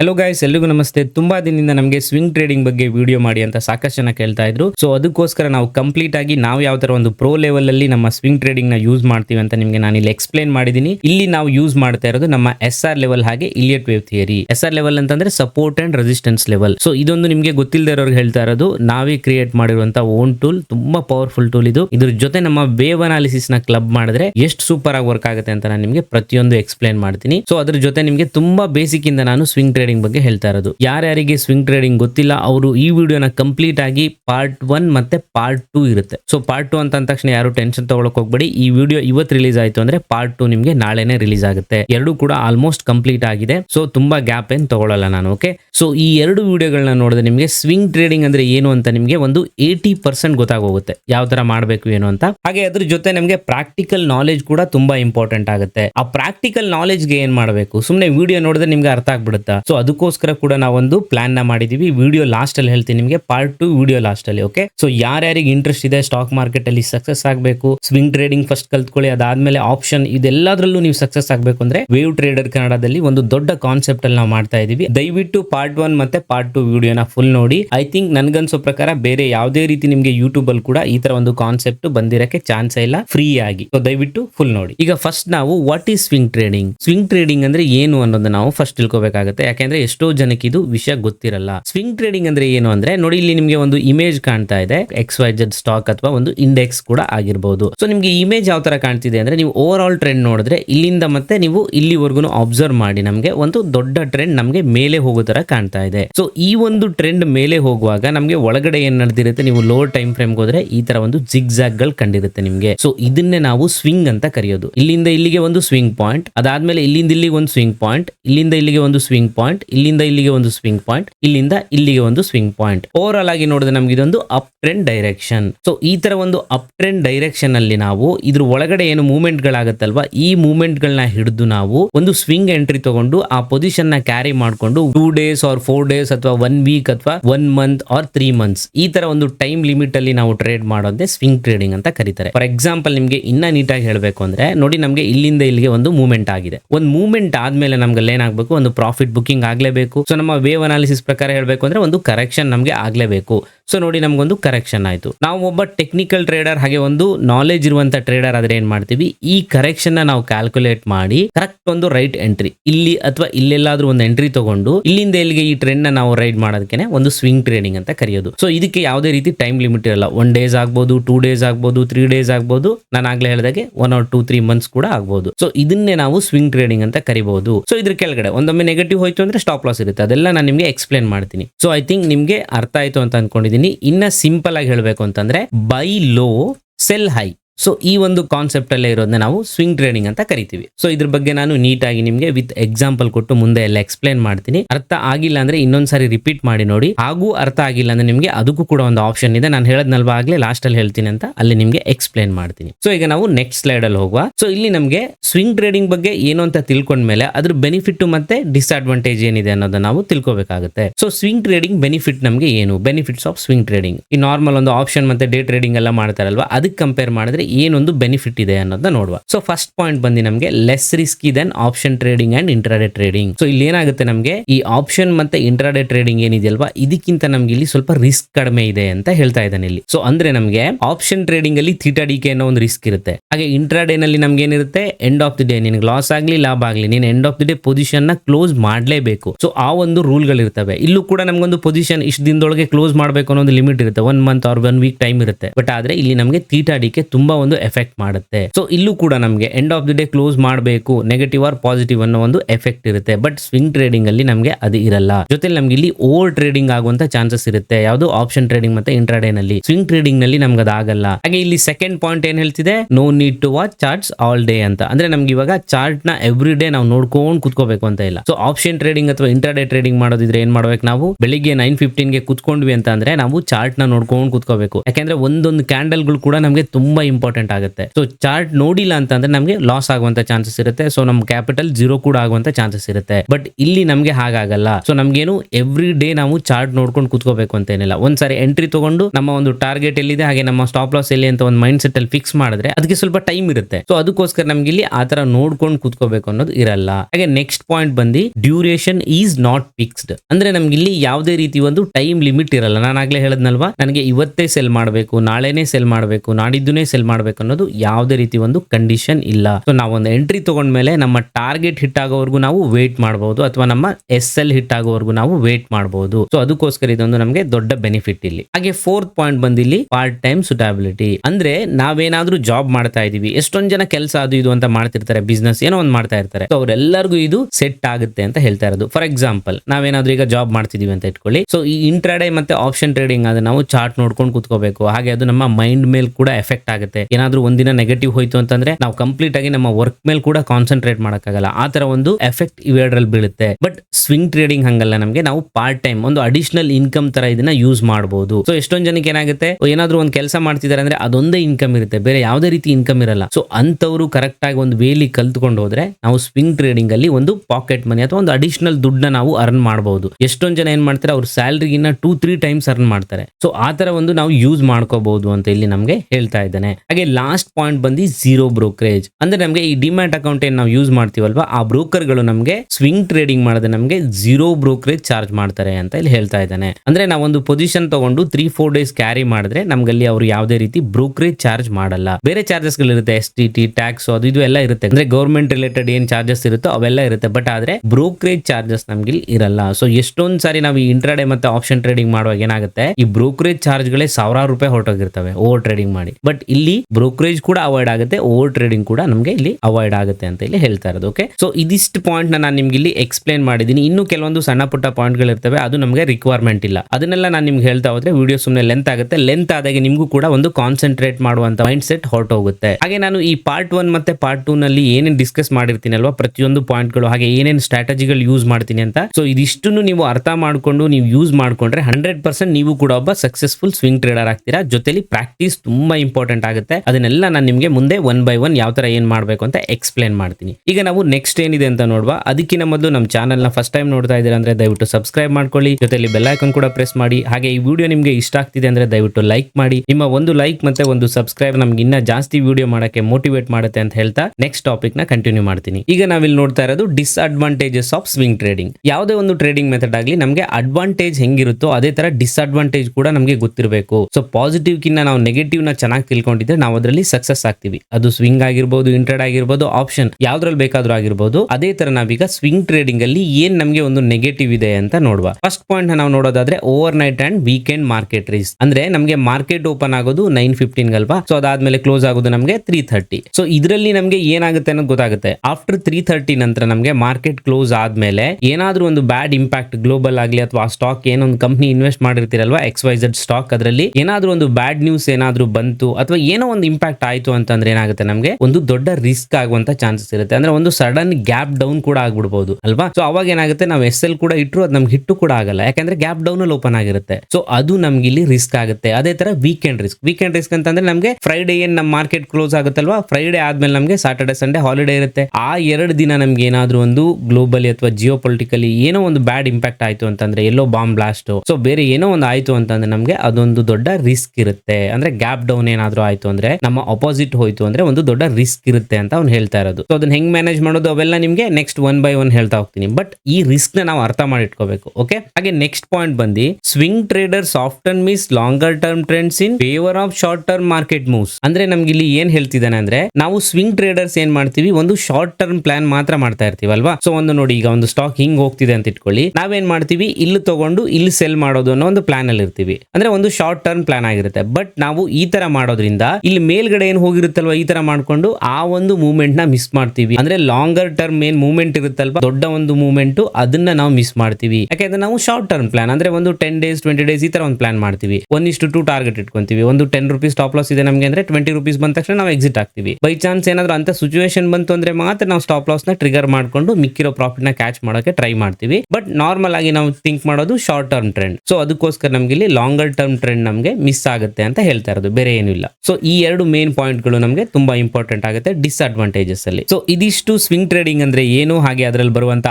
Hello guys ಎಲ್ರಿಗೂ ನಮಸ್ತೆ. ತುಂಬಾ ದಿನದಿಂದ ನಮಗೆ ಸ್ವಿಂಗ್ ಟ್ರೇಡಿಂಗ್ ಬಗ್ಗೆ ವಿಡಿಯೋ ಮಾಡಿ ಅಂತ ಸಾಕಷ್ಟು ಜನ ಕೇಳ್ತಾ ಇದ್ರು. ಸೊ ಅದಕ್ಕೋಸ್ಕರ ನಾವು ಕಂಪ್ಲೀಟ್ ಆಗಿ ನಾವು ಯಾವ ತರ ಒಂದು ಪ್ರೋ ಲೆವೆಲ್ ಅಲ್ಲಿ ನಮ್ಮ ಸ್ವಿಂಗ್ ಟ್ರೇಡಿಂಗ್ನ ಯೂಸ್ ಮಾಡ್ತೀವಿ ಅಂತ ನಿಮಗೆ ನಾನು ಇಲ್ಲಿ ಎಕ್ಸ್ಪ್ಲೈನ್ ಮಾಡಿದೀನಿ. ಇಲ್ಲಿ ನಾವು ಯೂಸ್ ಮಾಡ್ತಾ ಇರೋದು ನಮ್ಮ ಎಸ್ ಆರ್ ಲೆವೆಲ್ ಹಾಗೆ Elliott wave theory S R level ಅಂತಂದ್ರೆ support and resistance level so ಇದೊಂದು ನಿಮಗೆ ಗೊತ್ತಿಲ್ಲದೆ ಇರೋರಿಗೆ ಹೇಳ್ತಾ ಇರೋದು, ನಾವೇ ಕ್ರಿಯೇಟ್ ಮಾಡಿರುವಂತ ಓನ್ ಟೂಲ್ ತುಂಬಾ ಪವರ್ಫುಲ್ ಟೂಲ್ ಇದು. ಇದ್ರ ಜೊತೆ ನಮ್ಮ ವೇವ್ ಅನಾಲಿಸಿಸ್ನ ಕ್ಲಬ್ ಮಾಡಿದ್ರೆ ಎಷ್ಟು ಸೂಪರ್ ಆಗಿ ವರ್ಕ್ ಆಗುತ್ತೆ ಅಂತ ನಾನು ನಿಮಗೆ ಪ್ರತಿಯೊಂದು ಎಕ್ಸ್ಪ್ಲೈನ್ ಮಾಡ್ತೀನಿ. ಸೊ ಅದ್ರ ಜೊತೆ ನಿಮಗೆ ತುಂಬಾ ಬೇಸಿಕ್ ಇಂದ ನಾನು ಸ್ವಿಂಗ್ ಟ್ರೇಡಿಂಗ್ ಬಗ್ಗೆ ಹೇಳ್ತಾ ಇರೋದು. ಯಾರ್ಯಾರಿಗೆ ಸ್ವಿಂಗ್ ಟ್ರೇಡಿಂಗ್ ಗೊತ್ತಿಲ್ಲ, ಅವರು ಈ ವಿಡಿಯೋನ ಕಂಪ್ಲೀಟ್ ಆಗಿ ಪಾರ್ಟ್ ಒನ್ ಮತ್ತೆ ಪಾರ್ಟ್ ಟೂ ಇರುತ್ತೆ. ಸೊ ಪಾರ್ಟ್ ಟು ಅಂತ ತಕ್ಷಣ ಯಾರು ಟೆನ್ಷನ್ ತಗೊಳಕ್ ಹೋಗ್ಬೇಡಿ. ಈ ವಿಡಿಯೋ ಇವತ್ತು ರಿಲೀಸ್ ಆಯ್ತು ಅಂದ್ರೆ ಪಾರ್ಟ್ ಟು ನಿಮಗೆ ನಾಳೆನೆ ರಿಲೀಸ್ ಆಗುತ್ತೆ. ಎರಡು ಕೂಡ ಆಲ್ಮೋಸ್ಟ್ ಕಂಪ್ಲೀಟ್ ಆಗಿದೆ. ಸೊ ತುಂಬಾ ಗ್ಯಾಪ್ ಏನು ತಗೊಳ್ಳಲ್ಲ ನಾನು ಓಕೆ ಸೊ ಈ ಎರಡು ವಿಡಿಯೋಗಳನ್ನ ನೋಡಿದ್ರೆ ನಿಮಗೆ ಸ್ವಿಂಗ್ ಟ್ರೇಡಿಂಗ್ ಅಂದ್ರೆ ಏನು ಅಂತ ನಿಮಗೆ ಒಂದು ಏಯ್ಟಿ ಪರ್ಸೆಂಟ್ ಗೊತ್ತಾಗೋಗುತ್ತೆ. ಯಾವ ತರ ಮಾಡಬೇಕು, ಏನು ಅಂತ. ಹಾಗೆ ಅದ್ರ ಜೊತೆ ನಮಗೆ ಪ್ರಾಕ್ಟಿಕಲ್ ನಾಲೆಜ್ ಕೂಡ ತುಂಬಾ ಇಂಪಾರ್ಟೆಂಟ್ ಆಗುತ್ತೆ. ಆ ಪ್ರಾಕ್ಟಿಕಲ್ ನಾಲೆಜ್ಗೆ ಏನ್ ಮಾಡಬೇಕು? ಸುಮ್ಮನೆ ವಿಡಿಯೋ ನೋಡಿದ್ರೆ ನಿಮ್ಗೆ ಅರ್ಥ ಆಗ್ಬಿಡುತ್ತಾ? ಸೊ ಅದಕ್ಕೋಸ್ಕರ ಕೂಡ ನಾವೊಂದು ಪ್ಲಾನ್ನ ಮಾಡಿದೀವಿ. ವಿಡಿಯೋ ಲಾಸ್ಟ್ ಅಲ್ಲಿ ಹೇಳ್ತೀನಿ ನಿಮಗೆ. ಪಾರ್ಟ್ ಟು ವಿಡಿಯೋ ಲಾಸ್ಟ್ ಅಲ್ಲಿ ಓಕೆ ಸೊ ಯಾರ್ಯಾರಿಗೆ ಇಂಟ್ರೆಸ್ಟ್ ಇದೆ ಸ್ಟಾಕ್ ಮಾರ್ಕೆಟ್ ಅಲ್ಲಿ ಸಕ್ಸಸ್ ಆಗಬೇಕು ಸ್ವಿಂಗ್ ಟ್ರೇಡಿಂಗ್ ಫಸ್ಟ್ ಕಲ್ತ್ಕೊಳ್ಳಿ, ಅದಾದ್ಮೇಲೆ ಆಪ್ಷನ್ ಇದೆಲ್ಲದರಲ್ಲೂ ನೀವು ಸಕ್ಸಸ್ ಆಗಬೇಕು ಅಂದ್ರೆ ವೇವ್ ಟ್ರೇಡರ್ ಕನ್ನಡದಲ್ಲಿ ಒಂದು ದೊಡ್ಡ ಕಾನ್ಸೆಪ್ಟ್ ಅಲ್ಲಿ ನಾವು ಮಾಡ್ತಾ ಇದೀವಿ. ದಯವಿಟ್ಟು ಪಾರ್ಟ್ ಒನ್ ಮತ್ತೆ ಪಾರ್ಟ್ ಟು ವಿಡಿಯೋನ ಫುಲ್ ನೋಡಿ. ಐ ಥಿಂಕ್ ನನ್ಗನ್ಸೋ ಪ್ರಕಾರ ಬೇರೆ ಯಾವುದೇ ರೀತಿ ನಿಮಗೆ ಯೂಟ್ಯೂಬ್ ಅಲ್ಲಿ ಕೂಡ ಈ ತರ ಒಂದು ಕಾನ್ಸೆಪ್ಟ್ ಬಂದಿರಕ್ಕೆ ಚಾನ್ಸ್ ಇಲ್ಲ. ಫ್ರೀ ಆಗಿ. ಸೊ ದಯವಿಟ್ಟು ಫುಲ್ ನೋಡಿ. ಈಗ ಫಸ್ಟ್ ನಾವು what is swing trading swing trading ಅಂದ್ರೆ ಏನು ಅನ್ನೋದನ್ನ ನಾವು ಫಸ್ಟ್ ತಿಳ್ಕೊಬೇಕಾಗುತ್ತೆ. ಯಾಕೆಂದ್ರೆ ಎಷ್ಟೋ ಜನಕ್ಕೆ ಇದು ವಿಷಯ ಗೊತ್ತಿರಲ್ಲ. ಸ್ವಿಂಗ್ ಟ್ರೇಡಿಂಗ್ ಅಂದ್ರೆ ಏನು ಅಂದ್ರೆ ನೋಡಿ ಇಲ್ಲಿ ನಿಮಗೆ ಒಂದು ಇಮೇಜ್ ಕಾಣ್ತಾ ಇದೆ. ಎಕ್ಸ್ ವೈ ಜೆಡ್ ಸ್ಟಾಕ್ ಅಥವಾ ಒಂದು ಇಂಡೆಕ್ಸ್ ಕೂಡ ಆಗಿರಬಹುದು ಸೊ ನಿಮ್ಗೆ ಇಮೇಜ್ ಯಾವ ತರ ಕಾಣ್ತಿದೆ ಅಂದ್ರೆ ನೀವು ಓವರ್ ಆಲ್ ಟ್ರೆಂಡ್ ನೋಡಿದ್ರೆ ಇಲ್ಲಿಂದ ಮತ್ತೆ ನೀವು ಇಲ್ಲಿವರೆಗೂ ಅಬ್ಸರ್ವ್ ಮಾಡಿ ನಮಗೆ ಒಂದು ದೊಡ್ಡ ಟ್ರೆಂಡ್ ನಮಗೆ ಮೇಲೆ ಹೋಗೋ ತರ ಕಾಣ್ತಾ ಇದೆ. ಸೊ ಈ ಒಂದು ಟ್ರೆಂಡ್ ಮೇಲೆ ಹೋಗುವಾಗ ನಮಗೆ ಒಳಗಡೆ ಏನ್ ನಡೆದಿರುತ್ತೆ ನೀವು ಲೋವರ್ ಟೈಮ್ ಫ್ರೇಮ್ ಹೋದ್ರೆ ಈ ತರ ಒಂದು ಜಿಗ್ಜಾಗ್ಗಳು ಕಂಡಿರುತ್ತೆ ನಿಮಗೆ. ಸೊ ಇದನ್ನೇ ನಾವು ಸ್ವಿಂಗ್ ಅಂತ ಕರೆಯೋದು. ಇಲ್ಲಿಂದ ಇಲ್ಲಿಗೆ ಒಂದು ಸ್ವಿಂಗ್ ಪಾಯಿಂಟ್ ಅದಾದ್ಮೇಲೆ ಇಲ್ಲಿಂದ ಇಲ್ಲಿಗೆ ಒಂದು ಸ್ವಿಂಗ್ ಪಾಯಿಂಟ್ ಇಲ್ಲಿಂದ ಇಲ್ಲಿಗೆ ಒಂದು ಸ್ವಿಂಗ್ ಪಾಯಿಂಟ್ ಇಲ್ಲಿಂದ ಇಲ್ಲಿಗೆ ಒಂದು ಸ್ವಿಂಗ್ ಪಾಯಿಂಟ್ ಇಲ್ಲಿಂದ ಇಲ್ಲಿಗೆ ಒಂದು ಸ್ವಿಂಗ್ ಪಾಯಿಂಟ್ ಓವರ್ ಆಲ್ ಆಗಿ ನೋಡಿದ್ರೆ ನಮ್ಗೆ ಇದೊಂದು ಅಪ್ ಟ್ರೆಂಡ್ ಡೈರೆಕ್ಷನ್ ಸೊ ಈ ತರ ಒಂದು ಅಪ್ ಟ್ರೆಂಡ್ ಡೈರೆಕ್ಷನ್ ಅಲ್ಲಿ ನಾವು ಇದ್ರ ಒಳಗಡೆ ಏನು ಮೂವ್ಮೆಂಟ್ ಗಳಾಗತ್ತಲ್ವಾ, ಈ ಮೂವ್ಮೆಂಟ್ ಗಳನ್ನ ಹಿಡಿದು ನಾವು ಒಂದು ಸ್ವಿಂಗ್ ಎಂಟ್ರಿ ತಗೊಂಡು ಆ ಪೊಸಿಷನ್ನ ಕ್ಯಾರಿ ಮಾಡ್ಕೊಂಡು two days or four days ಅಥವಾ ಒನ್ ವೀಕ್ ಅಥವಾ one month or three months ಈ ತರ ಒಂದು ಟೈಮ್ ಲಿಮಿಟ್ ಅಲ್ಲಿ ನಾವು ಟ್ರೇಡ್ ಮಾಡೋದೇ ಸ್ವಿಂಗ್ ಟ್ರೇಡಿಂಗ್ ಅಂತ ಕರೀತಾರೆ. ಫಾರ್ ಎಕ್ಸಾಂಪಲ್ ನಿಮ್ಗೆ ಇನ್ನ ನೀಟಾಗಿ ಹೇಳಬೇಕು ಅಂದ್ರೆ, ನೋಡಿ ನಮಗೆ ಇಲ್ಲಿಂದ ಇಲ್ಲಿಗೆ ಒಂದು ಮೂವ್ಮೆಂಟ್ ಆಗಿದೆ. ಒಂದು ಮೂವ್ಮೆಂಟ್ ಆದ್ಮೇಲೆ ನಮ್ಗೆ ಏನಾಗಬೇಕು? ಒಂದು ಪ್ರಾಫಿಟ್ ಬುಕಿಂಗ್ ಆಗ್ಲೇಬೇಕು. ಸೊ ನಮ್ಮ ವೇವ್ ಅನಾಲಿಸಿಸ್ ಪ್ರಕಾರ ಹೇಳಬೇಕು ಅಂದ್ರೆ ಒಂದು ಕರೆಕ್ಷನ್ ನಮಗೆ ಆಗಲೇಬೇಕು. ಸೊ ನೋಡಿ ನಮಗೊಂದು ಕರೆಕ್ಷನ್ ಆಯಿತು. ನಾವು ಒಬ್ಬ ಟೆಕ್ನಿಕಲ್ ಟ್ರೇಡರ್ ಹಾಗೆ ಒಂದು ನಾಲೆಜ್ ಇರುವಂತ ಟ್ರೇಡರ್ ಆದ್ರೆ ಏನ್ ಮಾಡ್ತೀವಿ? ಈ ಕರೆಕ್ಷನ್ ನಾವು ಕ್ಯಾಲ್ಕುಲೇಟ್ ಮಾಡಿ ಕರೆಕ್ಟ್ ಒಂದು ರೈಟ್ ಎಂಟ್ರಿ ಇಲ್ಲಿ ಅಥವಾ ಇಲ್ಲೆಲ್ಲಾದ್ರೂ ಒಂದು ಎಂಟ್ರಿ ತಗೊಂಡು ಇಲ್ಲಿಂದ ಇಲ್ಲಿಗೆ ಈ ಟ್ರೆಂಡ್ ನಾವು ರೈಡ್ ಮಾಡೋದಕ್ಕೆ ಒಂದು ಸ್ವಿಂಗ್ ಟ್ರೇಡಿಂಗ್ ಅಂತ ಕರೆಯೋದು. ಸೊ ಇದಕ್ಕೆ ಯಾವುದೇ ರೀತಿ ಟೈಮ್ ಲಿಮಿಟ್ ಇರಲ್ಲ. ಒನ್ ಡೇಸ್ ಆಗ್ಬೋದು ಟೂ ಡೇಸ್ ಆಗ್ಬೋದು ತ್ರೀ ಡೇಸ್ ಆಗ್ಬೋದು. ನಾನು ಆಗ್ಲೇ ಹೇಳಿದಾಗೆ one or two three months ಕೂಡ ಆಗ್ಬೋದು. ಸೊ ಇದನ್ನೇ ನಾವು ಸ್ವಿಂಗ್ ಟ್ರೇಡಿಂಗ್ ಅಂತ ಕರಿಬಹುದು. ಸೊ ಇದ್ರ ಕೆಳಗಡೆ ಒಂದೊಮ್ಮೆ ನೆಗೆಟಿವ್ ಹೋಯ್ತು ಸ್ಟಾಪ್ ಲಾಸ್ ಇರುತ್ತೆ. ಅದೆಲ್ಲ ನಾನು ನಿಮಗೆ ಎಕ್ಸ್ಪ್ಲೇನ್ ಮಾಡ್ತೀನಿ. ಸೊ ಐ ಥಿಂಕ್ ನಿಮಗೆ ಅರ್ಥ ಆಯ್ತು ಅಂತ ಅನ್ಕೊಂಡಿದ್ದೀನಿ ಇನ್ನ ಸಿಂಪಲ್ ಆಗಿ ಹೇಳಬೇಕು ಅಂತಂದ್ರೆ buy low sell high so ಈ ಒಂದು ಕಾನ್ಸೆಪ್ಟ್ ಅಲ್ಲೇ ಇರೋದನ್ನ ನಾವು ಸ್ವಿಂಗ್ ಟ್ರೇಡಿಂಗ್ ಅಂತ ಕರಿತೀವಿ. ಸೊ ಇದ್ರ ಬಗ್ಗೆ ನಾನು ನೀಟಾಗಿ ನಿಮಗೆ ವಿತ್ ಎಕ್ಸಾಂಪಲ್ ಕೊಟ್ಟು ಮುಂದೆ ಎಲ್ಲ ಎಕ್ಸ್ಪ್ಲೇನ್ ಮಾಡ್ತೀನಿ. ಅರ್ಥ ಆಗಿಲ್ಲ ಅಂದ್ರೆ ಇನ್ನೊಂದ್ಸರಿ ರಿಪೀಟ್ ಮಾಡಿ ನೋಡಿ. ಹಾಗೂ ಅರ್ಥ ಆಗಿಲ್ಲ ಅಂದ್ರೆ ನಿಮಗೆ ಅದಕ್ಕೂ ಕೂಡ ಒಂದು ಆಪ್ಷನ್ ಇದೆ. ನಾನು ಹೇಳದ್ನಲ್ವಾ ಆಗ್ಲೇ? ಲಾಸ್ಟ್ ಅಲ್ಲಿ ಹೇಳ್ತೀನಿ ಅಂತ ಅಲ್ಲಿ ನಿಮಗೆ ಎಕ್ಸ್ಪ್ಲೇನ್ ಮಾಡ್ತೀನಿ. ಸೊ ಈಗ ನಾವು ನೆಕ್ಸ್ಟ್ ಸ್ಲೈಡ್ ಅಲ್ಲಿ ಹೋಗುವ. ಸೊ ಇಲ್ಲಿ ನಮಗೆ ಸ್ವಿಂಗ್ ಟ್ರೇಡಿಂಗ್ ಬಗ್ಗೆ ಏನು ಅಂತ ತಿಳ್ಕೊಂಡ್ಮೇಲೆ ಅದ್ರ ಬೆನಿಫಿಟ್ ಮತ್ತೆ ಡಿಸ್ಅಡ್ವಾಂಟೇಜ್ ಏನಿದೆ ಅನ್ನೋದನ್ನ ನಾವು ತಿಳ್ಕೊಬೇಕಾಗುತ್ತೆ. ಸೊ ಸ್ವಿಂಗ್ ಟ್ರೇಡಿಂಗ್ ಬೆನಿಫಿಟ್ ನಮಗೆ ಏನು? ಬೆನಿಫಿಟ್ಸ್ ಆಫ್ ಸ್ವಿಂಗ್ ಟ್ರೇಡಿಂಗ್ ಈ ನಾರ್ಮಲ್ ಒಂದು ಆಪ್ಷನ್ ಮತ್ತೆ ಡೇ ಟ್ರೇಡಿಂಗ್ ಎಲ್ಲ ಮಾಡ್ತಾರಲ್ವಾ? ಅದಕ್ಕೆ ಕಂಪೇರ್ ಮಾಡಿದ್ರೆ ಏನೊಂದು ಬೆನಿಫಿಟ್ ಇದೆ ಅನ್ನೋದನ್ನ ನೋಡುವ. ಸೊ ಫಸ್ಟ್ ಪಾಯಿಂಟ್ ಬಂದು ನಮಗೆ less risky than option trading and intraday trading so ಇಲ್ಲಿ ಏನಾಗುತ್ತೆ ನಮಗೆ? ಈ ಆಪ್ಷನ್ ಮತ್ತೆ ಇಂಟ್ರಾಡೇ ಟ್ರೇಡಿಂಗ್ ಏನಿದೆಯಲ್ವಾ? ಇದಕ್ಕಿಂತ ನಮ್ಗೆ ಇಲ್ಲಿ ಸ್ವಲ್ಪ ರಿಸ್ಕ್ ಕಡಿಮೆ ಇದೆ ಅಂತ ಹೇಳ್ತಾ ಇದ್ದಾನೆ ಇಲ್ಲಿ. ಸೊ ಅಂದ್ರೆ ನಮಗೆ ಆಪ್ಷನ್ ಟ್ರೇಡಿಂಗ್ ಅಲ್ಲಿ ಥೀಟಾ ಡಿ ಕೆ ಅನ್ನೋ ಒಂದು ರಿಸ್ಕ್ ಇರುತ್ತೆ. ಹಾಗೆ ಇಂಟ್ರಾಡೇ ನಲ್ಲಿ ನಮ್ಗೆ ಏನಿರುತ್ತೆ? ಎಂಡ್ ಆಫ್ ದಿ ಡೇ ನಿನ್ಗೆ ಲಾಸ್ ಆಗ್ಲಿ, ಲಾಭ ಆಗ್ಲಿ, ನೀನ್ ಎಂಡ್ ಆಫ್ ದಿ ಡೇ ಪೊಸಿಷನ್ನ ಕ್ಲೋಸ್ ಮಾಡಲೇಬೇಕು. ಸೊ ಆ ಒಂದು ರೂಲ್ ಗಳಿರ್ತವೆ ಇಲ್ಲೂ ಕೂಡ ನಮ್ಗೊಂದು ಪೊಸಿಷನ್ ಇಷ್ಟು ದಿನದೊಳಗೆ ಕ್ಲೋಸ್ ಮಾಡಬೇಕು ಅನ್ನೋ ಒಂದು ಲಿಮಿಟ್ ಇರುತ್ತೆ. One month or one week time ಇರುತ್ತೆ. ಬಟ್ ಆದ್ರೆ ಇಲ್ಲಿ ನಮಗೆ ಥೀಟಾ ಡಿ ಕೆ ತುಂಬಾ ಒಂದು ಎಫೆಕ್ಟ್ ಮಾಡುತ್ತೆ. ಸೊ ಇಲ್ಲೂ ಕೂಡ ನಮಗೆ end of the day close ಮಾಡಬೇಕು ನೆಗೆಟಿವ್ ಆರ್ ಪಾಸಿಟಿವ್ ಅನ್ನೋ ಒಂದು ಎಫೆಕ್ಟ್ ಇರುತ್ತೆ. ಬಟ್ ಸ್ವಿಂಗ್ ಟ್ರೇಡಿಂಗ್ ಅಲ್ಲಿ ನಮಗೆ ಅದು ಇರಲ್ಲ. ಜೊತೆಲಿ ನಮ್ಗೆ ಇಲ್ಲಿ ಓವರ್ ಟ್ರೇಡಿಂಗ್ ಆಗುವಂತ ಚಾನ್ಸಸ್ ಇರುತ್ತೆ. ಯಾವುದು ಆಪ್ಷನ್ ಟ್ರೇಡಿಂಗ್ ಮತ್ತೆ ಇಂಟ್ರಾಡೇ ನಲ್ಲಿ. ಸ್ವಿಂಗ್ ಟ್ರೇಡಿಂಗ್ನಲ್ಲಿ ನಮ್ಗೆ ಅದಾಗಲ್ಲ ಹಾಗೆ ಇಲ್ಲಿ ಸೆಕೆಂಡ್ ಪಾಯಿಂಟ್ ಏನ್ ಹೇಳ್ತಿದೆ? No need to watch charts all day ಅಂತ. ಅಂದ್ರೆ ನಮ್ಗೆ ಇವಾಗ ಚಾರ್ಟ್ನ ಎವ್ರಿ ಡೇ ನಾವು ನೋಡ್ಕೊಂಡು ಕುತ್ಕೋಬೇಕು ಅಂತ ಇಲ್ಲ. ಸೊ ಆಪ್ಷನ್ ಟ್ರೇಡಿಂಗ್ ಅಥವಾ ಇಂಟ್ರಾಡೇ ಟ್ರೇಡಿಂಗ್ ಮಾಡೋದಿದ್ರೆ ಏನ್ ಮಾಡ್ಬೇಕು ನಾವು? ಬೆಳಿಗ್ಗೆ ನೈನ್ ಫಿಫ್ಟೀನ್ಗೆ ಕುತ್ಕೊಂಡ್ವಿ ಅಂತ ಅಂದ್ರೆ ನಾವು ಚಾರ್ಟ್ನ ನೋಡ್ಕೊಂಡು ಕುತ್ಕೋಬೇಕು. ಯಾಕಂದ್ರೆ ಒಂದೊಂದು ಕ್ಯಾಂಡಲ್ಗಳು ಕೂಡ ನಮಗೆ ತುಂಬಾ ಇಂಪಾರ್ಟೆಂಟ್ ಇಂಪಾರ್ಟೆಂಟ್ ಆಗುತ್ತೆ. ಸೊ ಚಾರ್ಟ್ ನೋಡಿಲ್ಲ ಅಂತಂದ್ರೆ ನಮಗೆ ಲಾಸ್ ಆಗುವಂತ ಚಾನ್ಸಸ್ ಇರುತ್ತೆ. ಸೊ ನಮ್ಮ ಕ್ಯಾಪಿಟಲ್ ಜೀರೋ ಕೂಡ ಆಗುವಂತ ಚಾನ್ಸಸ್ ಇರುತ್ತೆ. ಬಟ್ ಇಲ್ಲಿ ನಮಗೆ ಹಾಗಾಗಲ್ಲ. ಸೊ ನಮ್ಗೇನು ಎವ್ರಿ ಡೇ ನಾವು ಚಾರ್ಟ್ ನೋಡ್ಕೊಂಡು ಕೂತ್ಕೋಬೇಕು ಅಂತ ಏನಿಲ್ಲ. ಒಂದ್ಸಾರಿ ಎಂಟ್ರಿ ತಗೊಂಡು ನಮ್ಮ ಒಂದು ಟಾರ್ಗೆಟ್ ಎಲ್ಲಿದೆ, ಹಾಗೆ ನಮ್ಮ ಸ್ಟಾಪ್ ಲಾಸ್ ಎಲ್ಲಿ ಅಂತ ಒಂದು ಮೈಂಡ್ ಸೆಟ್ ಅಲ್ಲಿ ಫಿಕ್ಸ್ ಮಾಡಿದ್ರೆ ಅದಕ್ಕೆ ಸ್ವಲ್ಪ ಟೈಮ್ ಇರುತ್ತೆ. ಸೊ ಅದಕ್ಕೋಸ್ಕರ ನಮ್ಗೆ ಇಲ್ಲಿ ಆ ತರ ನೋಡ್ಕೊಂಡು ಕೂತ್ಕೋಬೇಕು ಅನ್ನೋದು ಇರಲ್ಲ. ಹಾಗೆ ನೆಕ್ಸ್ಟ್ ಪಾಯಿಂಟ್ ಬಂದು ಡ್ಯೂರೇಷನ್ ಈಸ್ ನಾಟ್ ಫಿಕ್ಸ್ಡ್ ಅಂದ್ರೆ ನಮ್ಗೆ ಇಲ್ಲಿ ಯಾವುದೇ ರೀತಿ ಒಂದು ಟೈಮ್ ಲಿಮಿಟ್ ಇರಲ್ಲ. ನಾನು ಆಗ್ಲೇ ಹೇಳದ್ನಲ್ವಾ? ನನಗೆ ಇವತ್ತೇ ಸೆಲ್ ಮಾಡಬೇಕು, ನಾಳೆನೇ ಸೆಲ್ ಮಾಡಬೇಕು, ನಾಡಿದ್ದುನೇ ಸೆಲ್ ಮಾಡಬೇಕು ಅನ್ನೋದು ಯಾವುದೇ ರೀತಿ ಒಂದು ಕಂಡೀಷನ್ ಇಲ್ಲ. ಸೊ ಒಂದು ಎಂಟ್ರಿ ತಗೊಂಡ್ಮೇಲೆ ನಮ್ಮ ಟಾರ್ಗೆಟ್ ಹಿಟ್ ಆಗೋವರೆಗೂ ನಾವು ವೇಟ್ ಮಾಡಬಹುದು ಅಥವಾ ನಮ್ಮ ಎಸ್ ಎಲ್ ಹಿಟ್ ಆಗೋವರೆಗೂ ನಾವು ವೇಟ್ ಮಾಡಬಹುದು ಸೊ ಅದಕ್ಕೋಸ್ಕರ ಇದೊಂದು ನಮಗೆ ದೊಡ್ಡ ಬೆನಿಫಿಟ್ ಇಲ್ಲಿ. ಹಾಗೆ ಫೋರ್ತ್ ಪಾಯಿಂಟ್ ಬಂದಿಲ್ಲಿ ಪಾರ್ಟ್ ಟೈಮ್ ಸುಟಬಿಲಿಟಿ ಅಂದ್ರೆ ನಾವೇನಾದ್ರೂ ಜಾಬ್ ಮಾಡ್ತಾ ಇದೀವಿ ಎಷ್ಟೊಂದ್ ಜನ ಕೆಲಸ ಅದು ಇದು ಅಂತ ಮಾಡ್ತಿರ್ತಾರೆ. ಬಿಸ್ನೆಸ್ ಏನೋ ಒಂದು ಮಾಡ್ತಾ ಇರ್ತಾರೆ. ಸೊ ಅವರೆಲ್ಲರಿಗೂ ಇದು ಸೆಟ್ ಆಗುತ್ತೆ ಅಂತ ಹೇಳ್ತಾ ಇರೋದು. ಫಾರ್ ಎಕ್ಸಾಂಪಲ್ ನಾವೇನಾದ್ರೂ ಈಗ ಜಾಬ್ ಮಾಡ್ತಿದೀವಿ ಅಂತ ಇಟ್ಕೊಳ್ಳಿ. ಸೊ ಈ ಇಂಟ್ರಾಡೇ ಮತ್ತೆ ಆಪ್ಷನ್ ಟ್ರೇಡಿಂಗ್ ಅದು ನಾವು ಚಾರ್ಟ್ ನೋಡ್ಕೊಂಡು ಕೂತ್ಕೋಬೇಕು. ಹಾಗೆ ಅದು ನಮ್ಮ ಮೈಂಡ್ ಮೇಲೆ ಕೂಡ ಎಫೆಕ್ಟ್ ಆಗುತ್ತೆ. ಏನಾದ್ರೂ ಒಂದಿನ ನೆಗೆಟಿವ್ ಹೋಯ್ತು ಅಂತಂದ್ರೆ ನಾವು ಕಂಪ್ಲೀಟ್ ಆಗಿ ನಮ್ಮ ವರ್ಕ್ ಮೇಲೆ ಕೂಡ ಕಾನ್ಸಂಟ್ರೇಟ್ ಮಾಡಕ್ಕಾಗಲ್ಲ. ಆ ತರ ಒಂದು ಎಫೆಕ್ಟ್ ಇವೆರಡರಲ್ಲಿ ಬೀಳುತ್ತೆ. ಬಟ್ ಸ್ವಿಂಗ್ ಟ್ರೇಡಿಂಗ್ ಹಂಗಲ್ಲ ನಮಗೆ. ನಾವು ಪಾರ್ಟ್ ಟೈಮ್ ಒಂದು ಅಡಿಷನಲ್ ಇನ್ಕಮ್ ತರ ಇದನ್ನ ಯೂಸ್ ಮಾಡಬಹುದು ಸೊ ಎಷ್ಟೊಂದು ಜನಕ್ಕೆ ಏನಾಗುತ್ತೆ? ಏನಾದ್ರೂ ಒಂದು ಕೆಲಸ ಮಾಡ್ತಿದಾರೆ ಅಂದ್ರೆ ಅದೊಂದೇ ಇನ್ಕಮ್ ಇರುತ್ತೆ. ಬೇರೆ ಯಾವುದೇ ರೀತಿ ಇನ್ಕಮ್ ಇರಲ್ಲ. ಸೊ ಅಂತವರು ಕರೆಕ್ಟ್ ಆಗಿ ಒಂದು ವೇಲಿ ಕಲ್ತ್ಕೊಂಡು ಹೋದ್ರೆ ನಾವು ಸ್ವಿಂಗ್ ಟ್ರೇಡಿಂಗ್ ಅಲ್ಲಿ ಒಂದು ಪಾಕೆಟ್ ಮನಿ ಅಥವಾ ಒಂದು ಅಡಿಷನಲ್ ದುಡ್ಡನ್ನ ನಾವು ಅರ್ನ್ ಮಾಡಬಹುದು ಎಷ್ಟೊಂದು ಜನ ಏನ್ ಮಾಡ್ತಾರೆ? ಅವ್ರ ಸ್ಯಾಲ್ರಿಗಿನ್ನ ಟೂ ತ್ರೀ ಟೈಮ್ಸ್ ಅರ್ನ್ ಮಾಡ್ತಾರೆ. ಸೊ ಆ ತರ ಒಂದು ನಾವು ಯೂಸ್ ಮಾಡ್ಕೋಬಹುದು ಅಂತ ಇಲ್ಲಿ ನಮಗೆ ಹೇಳ್ತಾ ಇದ್ದಾನೆ. ಹಾಗೆ ಲಾಸ್ಟ್ ಪಾಯಿಂಟ್ ಬಂದು ಜೀರೋ ಬ್ರೋಕರೇಜ್ ಅಂದ್ರೆ ನಮಗೆ ಈ ಡಿಮ್ಯಾಟ್ ಅಕೌಂಟ್ ಏನ್ ನಾವು ಯೂಸ್ ಮಾಡ್ತೀವಲ್ವಾ? ಆ ಬ್ರೋಕರ್ಗಳು ನಮಗೆ ಸ್ವಿಂಗ್ ಟ್ರೇಡಿಂಗ್ ಮಾಡಿದ್ರೆ ನಮಗೆ ಝೀರೋ ಬ್ರೋಕರೇಜ್ ಚಾರ್ಜ್ ಮಾಡ್ತಾರೆ ಅಂತ ಇಲ್ಲಿ ಹೇಳ್ತಾ ಇದ್ದಾನೆ. ಅಂದ್ರೆ ನಾವೊಂದು ಪೊಸಿಷನ್ ತಗೊಂಡು ತ್ರೀ ಫೋರ್ ಡೇಸ್ ಕ್ಯಾರಿ ಮಾಡಿದ್ರೆ ನಮ್ಗಲ್ಲಿ ಅವರು ಯಾವುದೇ ರೀತಿ ಬ್ರೋಕರೇಜ್ ಚಾರ್ಜ್ ಮಾಡಲ್ಲ. ಬೇರೆ ಚಾರ್ಜಸ್ ಗಳಿರುತ್ತೆ ಎಸ್ ಟಿ ಟಿ ಟ್ಯಾಕ್ಸ್ ಅದು ಇದು ಎಲ್ಲ ಇರುತ್ತೆ. ಅಂದ್ರೆ ಗೌರ್ಮೆಂಟ್ ರಿಲೇಟೆಡ್ ಏನ್ ಚಾರ್ಜಸ್ ಇರುತ್ತೋ ಅವೆಲ್ಲ ಇರುತ್ತೆ. ಬಟ್ ಆದ್ರೆ ಬ್ರೋಕರೇಜ್ ಚಾರ್ಜಸ್ ನಮ್ಗೆ ಇರಲ್ಲ. ಸೊ ಎಷ್ಟೊಂದ್ ಸಾರಿ ನಾವು ಈ ಇಂಟ್ರಾಡೇ ಮತ್ತೆ ಆಪ್ಷನ್ ಟ್ರೇಡಿಂಗ್ ಮಾಡುವಾಗ ಏನಾಗುತ್ತೆ? ಈ ಬ್ರೋಕರೇಜ್ ಚಾರ್ಜ್ ಗಳೇ ಸಾವಿರಾರು ರೂಪಾಯಿ ಹೊರಟೋಗಿರ್ತವೆ ಓವರ್ ಟ್ರೇಡಿಂಗ್ ಮಾಡಿ. ಬಟ್ ಇಲ್ಲಿ ಬ್ರೋಕರೇಜ್ ಕೂಡ ಅವಾಯ್ಡ್ ಆಗುತ್ತೆ ಓವರ್ ಟ್ರೇಡಿಂಗ್ ಕೂಡ ನಮಗೆ ಇಲ್ಲಿ ಅವಾಯ್ಡ್ ಆಗುತ್ತೆ ಅಂತ ಇಲ್ಲಿ ಹೇಳ್ತಾ ಇರೋದು ಓಕೆ ಸೊ ಇದಿಷ್ಟು ಪಾಯಿಂಟ್ ನಾನು ನಿಮ್ಗೆ ಇಲ್ಲಿ ಎಕ್ಸ್ಪ್ಲೇನ್ ಇನ್ನು ಕೆಲವೊಂದು ಸಣ್ಣ ಪುಟ್ಟ ಪಾಯಿಂಟ್ ಇರ್ತವೆ, ಅದು ನಮಗೆ ರಿಕ್ವೈರ್ಮೆಂಟ್ ಇಲ್ಲ. ಅದನ್ನೆಲ್ಲ ನಾನು ನಿಮ್ಗೆ ಹೇಳ್ತಾ ಹೋದ್ರೆ ವಿಡಿಯೋ ಸುಮ್ಮನೆ ಲೆಂತ್ ಆಗುತ್ತೆ. ಲೆಂತ್ ಆದಾಗ ನಿಮಗೂ ಕೂಡ ಒಂದು ಕಾನ್ಸಂಟ್ರೇಟ್ ಮಾಡುವಂತ ಮೈಂಡ್ ಸೆಟ್ ಹೊರಟೋಗುತ್ತೆ. ಹಾಗೆ ನಾನು ಈ ಪಾರ್ಟ್ ಒನ್ ಮತ್ತೆ ಪಾರ್ಟ್ ಟೂ ನಲ್ಲಿ ಏನೇನು ಡಿಸ್ಕಸ್ ಮಾಡಿರ್ತೀನಿ ಅಲ್ವಾ ಪ್ರತಿಯೊಂದು ಪಾಯಿಂಟ್ಗಳು, ಹಾಗೆ ಏನೇನು ಸ್ಟ್ರಾಟಜಿಗಳು ಯೂಸ್ ಮಾಡ್ತೀನಿ ಅಂತ. ಸೊ ಇದಿಷ್ಟನ್ನು ನೀವು ಅರ್ಥ ಮಾಡ್ಕೊಂಡು ನೀವು ಯೂಸ್ ಮಾಡ್ಕೊಂಡ್ರೆ ಹಂಡ್ರೆಡ್ ಪರ್ಸೆಂಟ್ ನೀವು ಕೂಡ ಒಬ್ಬ ಸಕ್ಸಸ್ಫುಲ್ ಸ್ವಿಂಗ್ ಟ್ರೇಡರ್ ಆಗ್ತೀರಾ. ಜೊತೆಲಿ ಪ್ರಾಕ್ಟೀಸ್ ತುಂಬಾ ಇಂಪಾರ್ಟೆಂಟ್ ಆಗುತ್ತೆ. ಅದನ್ನೆಲ್ಲ ನಾನು ನಿಮಗೆ ಮುಂದೆ ಒನ್ ಬೈ ಒನ್ ಯಾವ ತರ ಏನ್ ಮಾಡಬೇಕು ಅಂತ ಎಕ್ಸ್ಪ್ಲೇನ್ ಮಾಡ್ತೀನಿ. ಈಗ ನಾವು ನೆಕ್ಸ್ಟ್ ಏನಿದೆ ಅಂತ ನೋಡುವ. ಅದಕ್ಕಿಂತ ಮೊದಲು ನಮ್ಮ ಚಾನಲ್ನ ಫಸ್ಟ್ ಟೈಮ್ ನೋಡ್ತಾ ಇದ್ದೀರಾ ಅಂದ್ರೆ ದಯವಿಟ್ಟು ಸಬ್ಸ್ಕ್ರೈಬ್ ಮಾಡ್ಕೊಳ್ಳಿ. ಜೊತೆಲಿ ಬೆಲ್ ಐಕನ್ ಕೂಡ ಪ್ರೆಸ್ ಮಾಡಿ. ಹಾಗೆ ಈ ವಿಡಿಯೋ ನಿಮಗೆ ಇಷ್ಟ ಆಗ್ತಿದೆ ಅಂದ್ರೆ ದಯವಿಟ್ಟು ಲೈಕ್ ಮಾಡಿ. ನಿಮ್ಮ ಒಂದು ಲೈಕ್ ಮತ್ತೆ ಒಂದು ಸಬ್ಸ್ಕ್ರೈಬ್ ನಮ್ಗೆ ಇನ್ನ ಜಾಸ್ತಿ ವಿಡಿಯೋ ಮಾಡಕ್ಕೆ ಮೋಟಿವೇಟ್ ಮಾಡುತ್ತೆ ಅಂತ ಹೇಳ್ತಾ ನೆಕ್ಸ್ಟ್ ಟಾಪಿಕ್ನ ಕಂಟಿನ್ಯೂ ಮಾಡ್ತೀನಿ. ಈಗ ನಾವಿಲ್ಲಿ ನೋಡ್ತಾ ಇರೋದು ಡಿಸ್ಅಡ್ವಾಂಟೇಜಸ್ ಆಫ್ ಸ್ವಿಂಗ್ ಟ್ರೇಡಿಂಗ್ ಯಾವುದೇ ಒಂದು ಟ್ರೇಡಿಂಗ್ ಮೆಥಡ್ ಆಗಲಿ ನಮಗೆ ಅಡ್ವಾಂಟೇಜ್ ಹೆಂಗಿರುತ್ತೋ ಅದೇ ತರ ಡಿಸ್ಅಡ್ವಾಂಟೇಜ್ ಕೂಡ ನಮಗೆ ಗೊತ್ತಿರಬೇಕು. ಸೊ ಪಾಸಿಟಿವ್ ಕಿನ್ನ ನಾವು ನೆಗೆಟಿವ್ನ ಚೆನ್ನಾಗಿ ತಿಳ್ಕೊಂಡಿದ್ರೆ ನಾವು ಅದರಲ್ಲಿ ಸಕ್ಸಸ್ ಆಗ್ತೀವಿ. ಅದು ಸ್ವಿಂಗ್ ಆಗಿರ್ಬೋದು ಇಂಟ್ರೆಡ್ ಆಗಿರ್ಬೋದು ಆಪ್ಷನ್ ಯಾವ್ದ್ರಲ್ಲಿ ಬೇಕಾದ್ರೂ ಆಗಿರ್ಬೋದು. ಅದೇ ತರ ನಾವೀಗ ಸ್ವಿಂಗ್ ಟ್ರೇಡಿಂಗ್ ಅಲ್ಲಿ ಏನ್ ನಮಗೆ ಒಂದು ನೆಗೆಟಿವ್ ಇದೆ ಅಂತ ನೋಡುವ. ಫಸ್ಟ್ ಪಾಯಿಂಟ್ ನಾವು ನೋಡೋದಾದ್ರೆ overnight and weekend market risk ಅಂದ್ರೆ ನಮಗೆ ಮಾರ್ಕೆಟ್ ಓಪನ್ ಆಗೋದು ನೈನ್ ಫಿಫ್ಟೀನ್ ಅಲ್ವಾ ಸೊ ಅದಾದ್ಮೇಲೆ ಕ್ಲೋಸ್ ಆಗೋದು ನಮಗೆ ತ್ರೀ ಥರ್ಟಿ ಸೊ ಇದರಲ್ಲಿ ನಮಗೆ ಏನಾಗುತ್ತೆ ಅನ್ನೋದು ಗೊತ್ತಾಗುತ್ತೆ. ಆಫ್ಟರ್ ತ್ರೀ ಥರ್ಟಿ ನಂತರ ನಮಗೆ ಮಾರ್ಕೆಟ್ ಕ್ಲೋಸ್ ಆದ್ಮೇಲೆ ಏನಾದ್ರೂ ಒಂದು ಬ್ಯಾಡ್ ಇಂಪ್ಯಾಕ್ಟ್ ಗ್ಲೋಬಲ್ ಆಗಲಿ ಅಥವಾ ಸ್ಟಾಕ್ ಏನೊಂದು ಕಂಪ್ನಿ ಇನ್ವೆಸ್ಟ್ ಮಾಡಿರ್ತೀರಲ್ವಾ? ಎಕ್ಸ್ ವೈ ಸ್ಟಾಕ್ ಅದರಲ್ಲಿ ಏನಾದ್ರೂ ಒಂದು ಬ್ಯಾಡ್ ನ್ಯೂಸ್ ಏನಾದ್ರೂ ಬಂತು ಅಥವಾ ಏನೋ ಒಂದು ಇಂಪ್ಯಾಕ್ಟ್ ಆಯ್ತು ಅಂತಂದ್ರೆ ಏನಾಗುತ್ತೆ ನಮಗೆ? ಒಂದು ದೊಡ್ಡ ರಿಸ್ಕ್ ಆಗುವಂತ ಚಾನ್ಸಸ್ ಇರುತ್ತೆ. ಅಂದ್ರೆ ಒಂದು ಸಡನ್ ಗ್ಯಾಪ್ ಡೌನ್ ಕೂಡ ಆಗ್ಬಿಡ್ಬೋದು ಅಲ್ವಾ? ಸೊ ಅವಾಗ ಏನಾಗುತ್ತೆ ನಾವು ಎಸ್ ಎಲ್ ಕೂಡ ಇಟ್ಟರು ಅದು ನಮ್ಗೆ ಹಿಟ್ಟು ಕೂಡ ಆಗಲ್ಲ. ಯಾಕಂದ್ರೆ ಗ್ಯಾಪ್ ಡೌನ್ ಅಲ್ಲಿ ಓಪನ್ ಆಗಿರುತ್ತೆ. ಸೊ ಅದು ನಮ್ಗೆ ಇಲ್ಲಿ ರಿಸ್ಕ್ ಆಗುತ್ತೆ. ಅದೇ ತರ ವೀಕೆಂಡ್ ರಿಸ್ಕ್ ವೀಕೆಂಡ್ ರಿಸ್ಕ್ ಅಂತಂದ್ರೆ ನಮಗೆ ಫ್ರೈಡೇ ಏನ್ ನಮ್ಮ ಮಾರ್ಕೆಟ್ ಕ್ಲೋಸ್ ಆಗುತ್ತಲ್ವಾ? ಫ್ರೈಡೇ ಆದ್ಮೇಲೆ ನಮಗೆ ಸಾಟರ್ಡೆ ಸಂಡೇ ಹಾಲಿಡೇ ಇರುತ್ತೆ. ಆ ಎರಡು ದಿನ ನಮ್ಗೆ ಏನಾದ್ರು ಒಂದು ಗ್ಲೋಬಲಿ ಅಥವಾ ಜಿಯೋ ಪೊಲಿಟಿಕಲಿ ಏನೋ ಒಂದು ಬ್ಯಾಡ್ ಇಂಪ್ಯಾಕ್ಟ್ ಆಯ್ತು ಅಂತಂದ್ರೆ, ಎಲ್ಲೋ ಬಾಂಬ್ ಬ್ಲಾಸ್ಟ್ ಸೊ ಬೇರೆ ಏನೋ ಒಂದು ಆಯ್ತು ಅಂತಂದ್ರೆ ನಮಗೆ ಅದೊಂದು ದೊಡ್ಡ ರಿಸ್ಕ್ ಇರುತ್ತೆ. ಅಂದ್ರೆ ಗ್ಯಾಪ್ ಡೌನ್ ಏನಾದ್ರು ಆಯ್ತು ಅಂದ್ರೆ, ನಮ್ಮ ಅಪೋಸಿಟ್ ಹೋಯ್ತು ಅಂದ್ರೆ ಒಂದು ದೊಡ್ಡ ರಿಸ್ಕ್ ಇರುತ್ತೆ ಅಂತ ಅವ್ನು ಹೇಳ್ತಾ ಇರೋದು. ಸೊ ಅದನ್ನ ಹೆಂಗ್ ಮ್ಯಾನೇಜ್ ಮಾಡೋದು ಅವೆಲ್ಲ ನಿಮಗೆ ನೆಕ್ಸ್ಟ್ ಒನ್ ಬೈ ಒನ್ ಹೇಳ್ತಾ ಹೋಗ್ತೀನಿ. ಬಟ್ ಈ ರಿಸ್ಕ್ನ ನಾವು ಅರ್ಥ ಮಾಡಿಟ್ಕೋಬೇಕು ಓಕೆ ಹಾಗೆ ನೆಕ್ಸ್ಟ್ ಪಾಯಿಂಟ್ ಬಂದು swing traders often miss longer term trends in favour of short term market moves ಅಂದ್ರೆ ನಮ್ಗೆ ಇಲ್ಲಿ ಏನ್ ಹೇಳ್ತಿದ್ದಾನೆ ಅಂದ್ರೆ, ನಾವು ಸ್ವಿಂಗ್ ಟ್ರೇಡರ್ಸ್ ಏನ್ ಮಾಡ್ತೀವಿ, ಒಂದು ಶಾರ್ಟ್ ಟರ್ಮ್ ಪ್ಲಾನ್ ಮಾತ್ರ ಮಾಡ್ತಾ ಇರ್ತೀವಲ್ವಾ ಸೊ ಒಂದು ನೋಡಿ, ಈಗ ಒಂದು ಸ್ಟಾಕ್ ಹಿಂಗ್ ಹೋಗ್ತಿದೆ ಅಂತ ಇಟ್ಕೊಳ್ಳಿ. ನಾವೇನ್ ಮಾಡ್ತೀವಿ, ಇಲ್ಲಿ ತಗೊಂಡು ಇಲ್ಲಿ ಸೆಲ್ ಮಾಡೋದು ಅನ್ನೋ ಒಂದು ಪ್ಲಾನ್ ಅಲ್ಲಿ ಇರ್ತೀವಿ. ಅಂದ್ರೆ ಒಂದು ಶಾರ್ಟ್ ಟರ್ಮ್ ಪ್ಲಾನ್ ಆಗಿರುತ್ತೆ. ಬಟ್ ನಾವು ಈ ತರ ಮಾಡೋದ್ರಿಂದ, ಇಲ್ಲಿ ಮೇಲ್ಗಡೆ ಏನ್ ಹೋಗಿರುತ್ತಲ್ವಾ, ಈ ತರ ಮಾಡ್ಕೊಂಡು ಆ ಒಂದು ಮೂವ್ಮೆಂಟ್ನ ಮಿಸ್ ಮಾಡ್ತೀವಿ. ಅಂದ್ರೆ ಲಾಂಗರ್ ಟರ್ಮ್ ಏನ್ ಮೂವ್ಮೆಂಟ್ ಇರುತ್ತಲ್ವಾ, ದೊಡ್ಡ ಒಂದು ಮೂವ್ಮೆಂಟ್ ಅದನ್ನ ನಾವು ಮಿಸ್ ಮಾಡ್ತೀವಿ. ಯಾಕಂದ್ರೆ ನಾವು ಶಾರ್ಟ್ ಟರ್ಮ್ ಪ್ಲಾನ್ ಅಂದ್ರೆ ಒಂದು ಟೆನ್ ಡೇಸ್ ಟ್ವೆಂಟಿ ಡೇಸ್ ಈ ತರ ಒಂದು ಪ್ಲಾನ್ ಮಾಡ್ತೀವಿ. ಒನ್ ಇಷ್ಟು ಟು ಟಾರ್ಗೆಟ್ ಇಟ್ಕೊಂತೀವಿ. ಒಂದು ಟೆನ್ ರುಪೀಸ್ ಟಾಪ್ ಲಾಸ್ ಇದೆ ನಮಗೆ ಅಂದ್ರೆ ಟ್ವೆಂಟಿ ರುಪೀಸ್ ಬಂದ ತಕ್ಷಣ ನಾವು ಎಕ್ಸಿಟ್ ಆಗ್ತೀವಿ. ಬೈ ಚಾನ್ಸ್ ಏನಾದ್ರು ಅಂತ ಸಿಚುವೇಶನ್ ಬಂತು ಅಂದ್ರೆ ಮಾತ್ರ ನಾವು ಸ್ಟಾಪ್ ಲಾಸ್ನ ಟ್ರಿಗರ್ ಮಾಡ್ಕೊಂಡು ಮಿಕ್ಕಿರೋ ಪ್ರಾಫಿಟ್ನ ಕ್ಯಾಚ್ ಮಾಡೋಕೆ ಟ್ರೈ ಮಾಡ್ತೀವಿ. ಬಟ್ ನಾರ್ಮಲ್ ಆಗಿ ನಾವು ಥಿಂಕ್ ಮಾಡೋದು ಶಾರ್ಟ್ ಟರ್ಮ್ ಟ್ರೆಂಡ್ ಸೊ ಅದಕ್ಕೋಸ್ಕರ ನಮಗೆ ಇಲ್ಲಿ ಲಾಂಗರ್ ಟರ್ಮ್ ಟ್ರೆಂಡ್ ನಮಗೆ ಮಿಸ್ ಆಗುತ್ತೆ ಅಂತ ಹೇಳ್ತಾ ಇರೋದು, ಬೇರೆ ಏನಿಲ್ಲ. ಸೊ ಈ ಎರಡು ಮೇನ್ ಪಾಯಿಂಟ್ಗಳು ನಮಗೆ ತುಂಬಾ ಇಂಪಾರ್ಟೆಂಟ್ ಆಗುತ್ತೆ ಡಿಸ್ಅಡ್ವಾಂಟೇಜಸ್ ಅಲ್ಲಿ. ಸೊ ಇದಿಷ್ಟು ಸ್ವಿಂಗ್ ಟ್ರೇಡಿಂಗ್ ಅಂದ್ರೆ ಏನು, ಹಾಗೆ ಅದರಲ್ಲಿ ಬರುವಂತ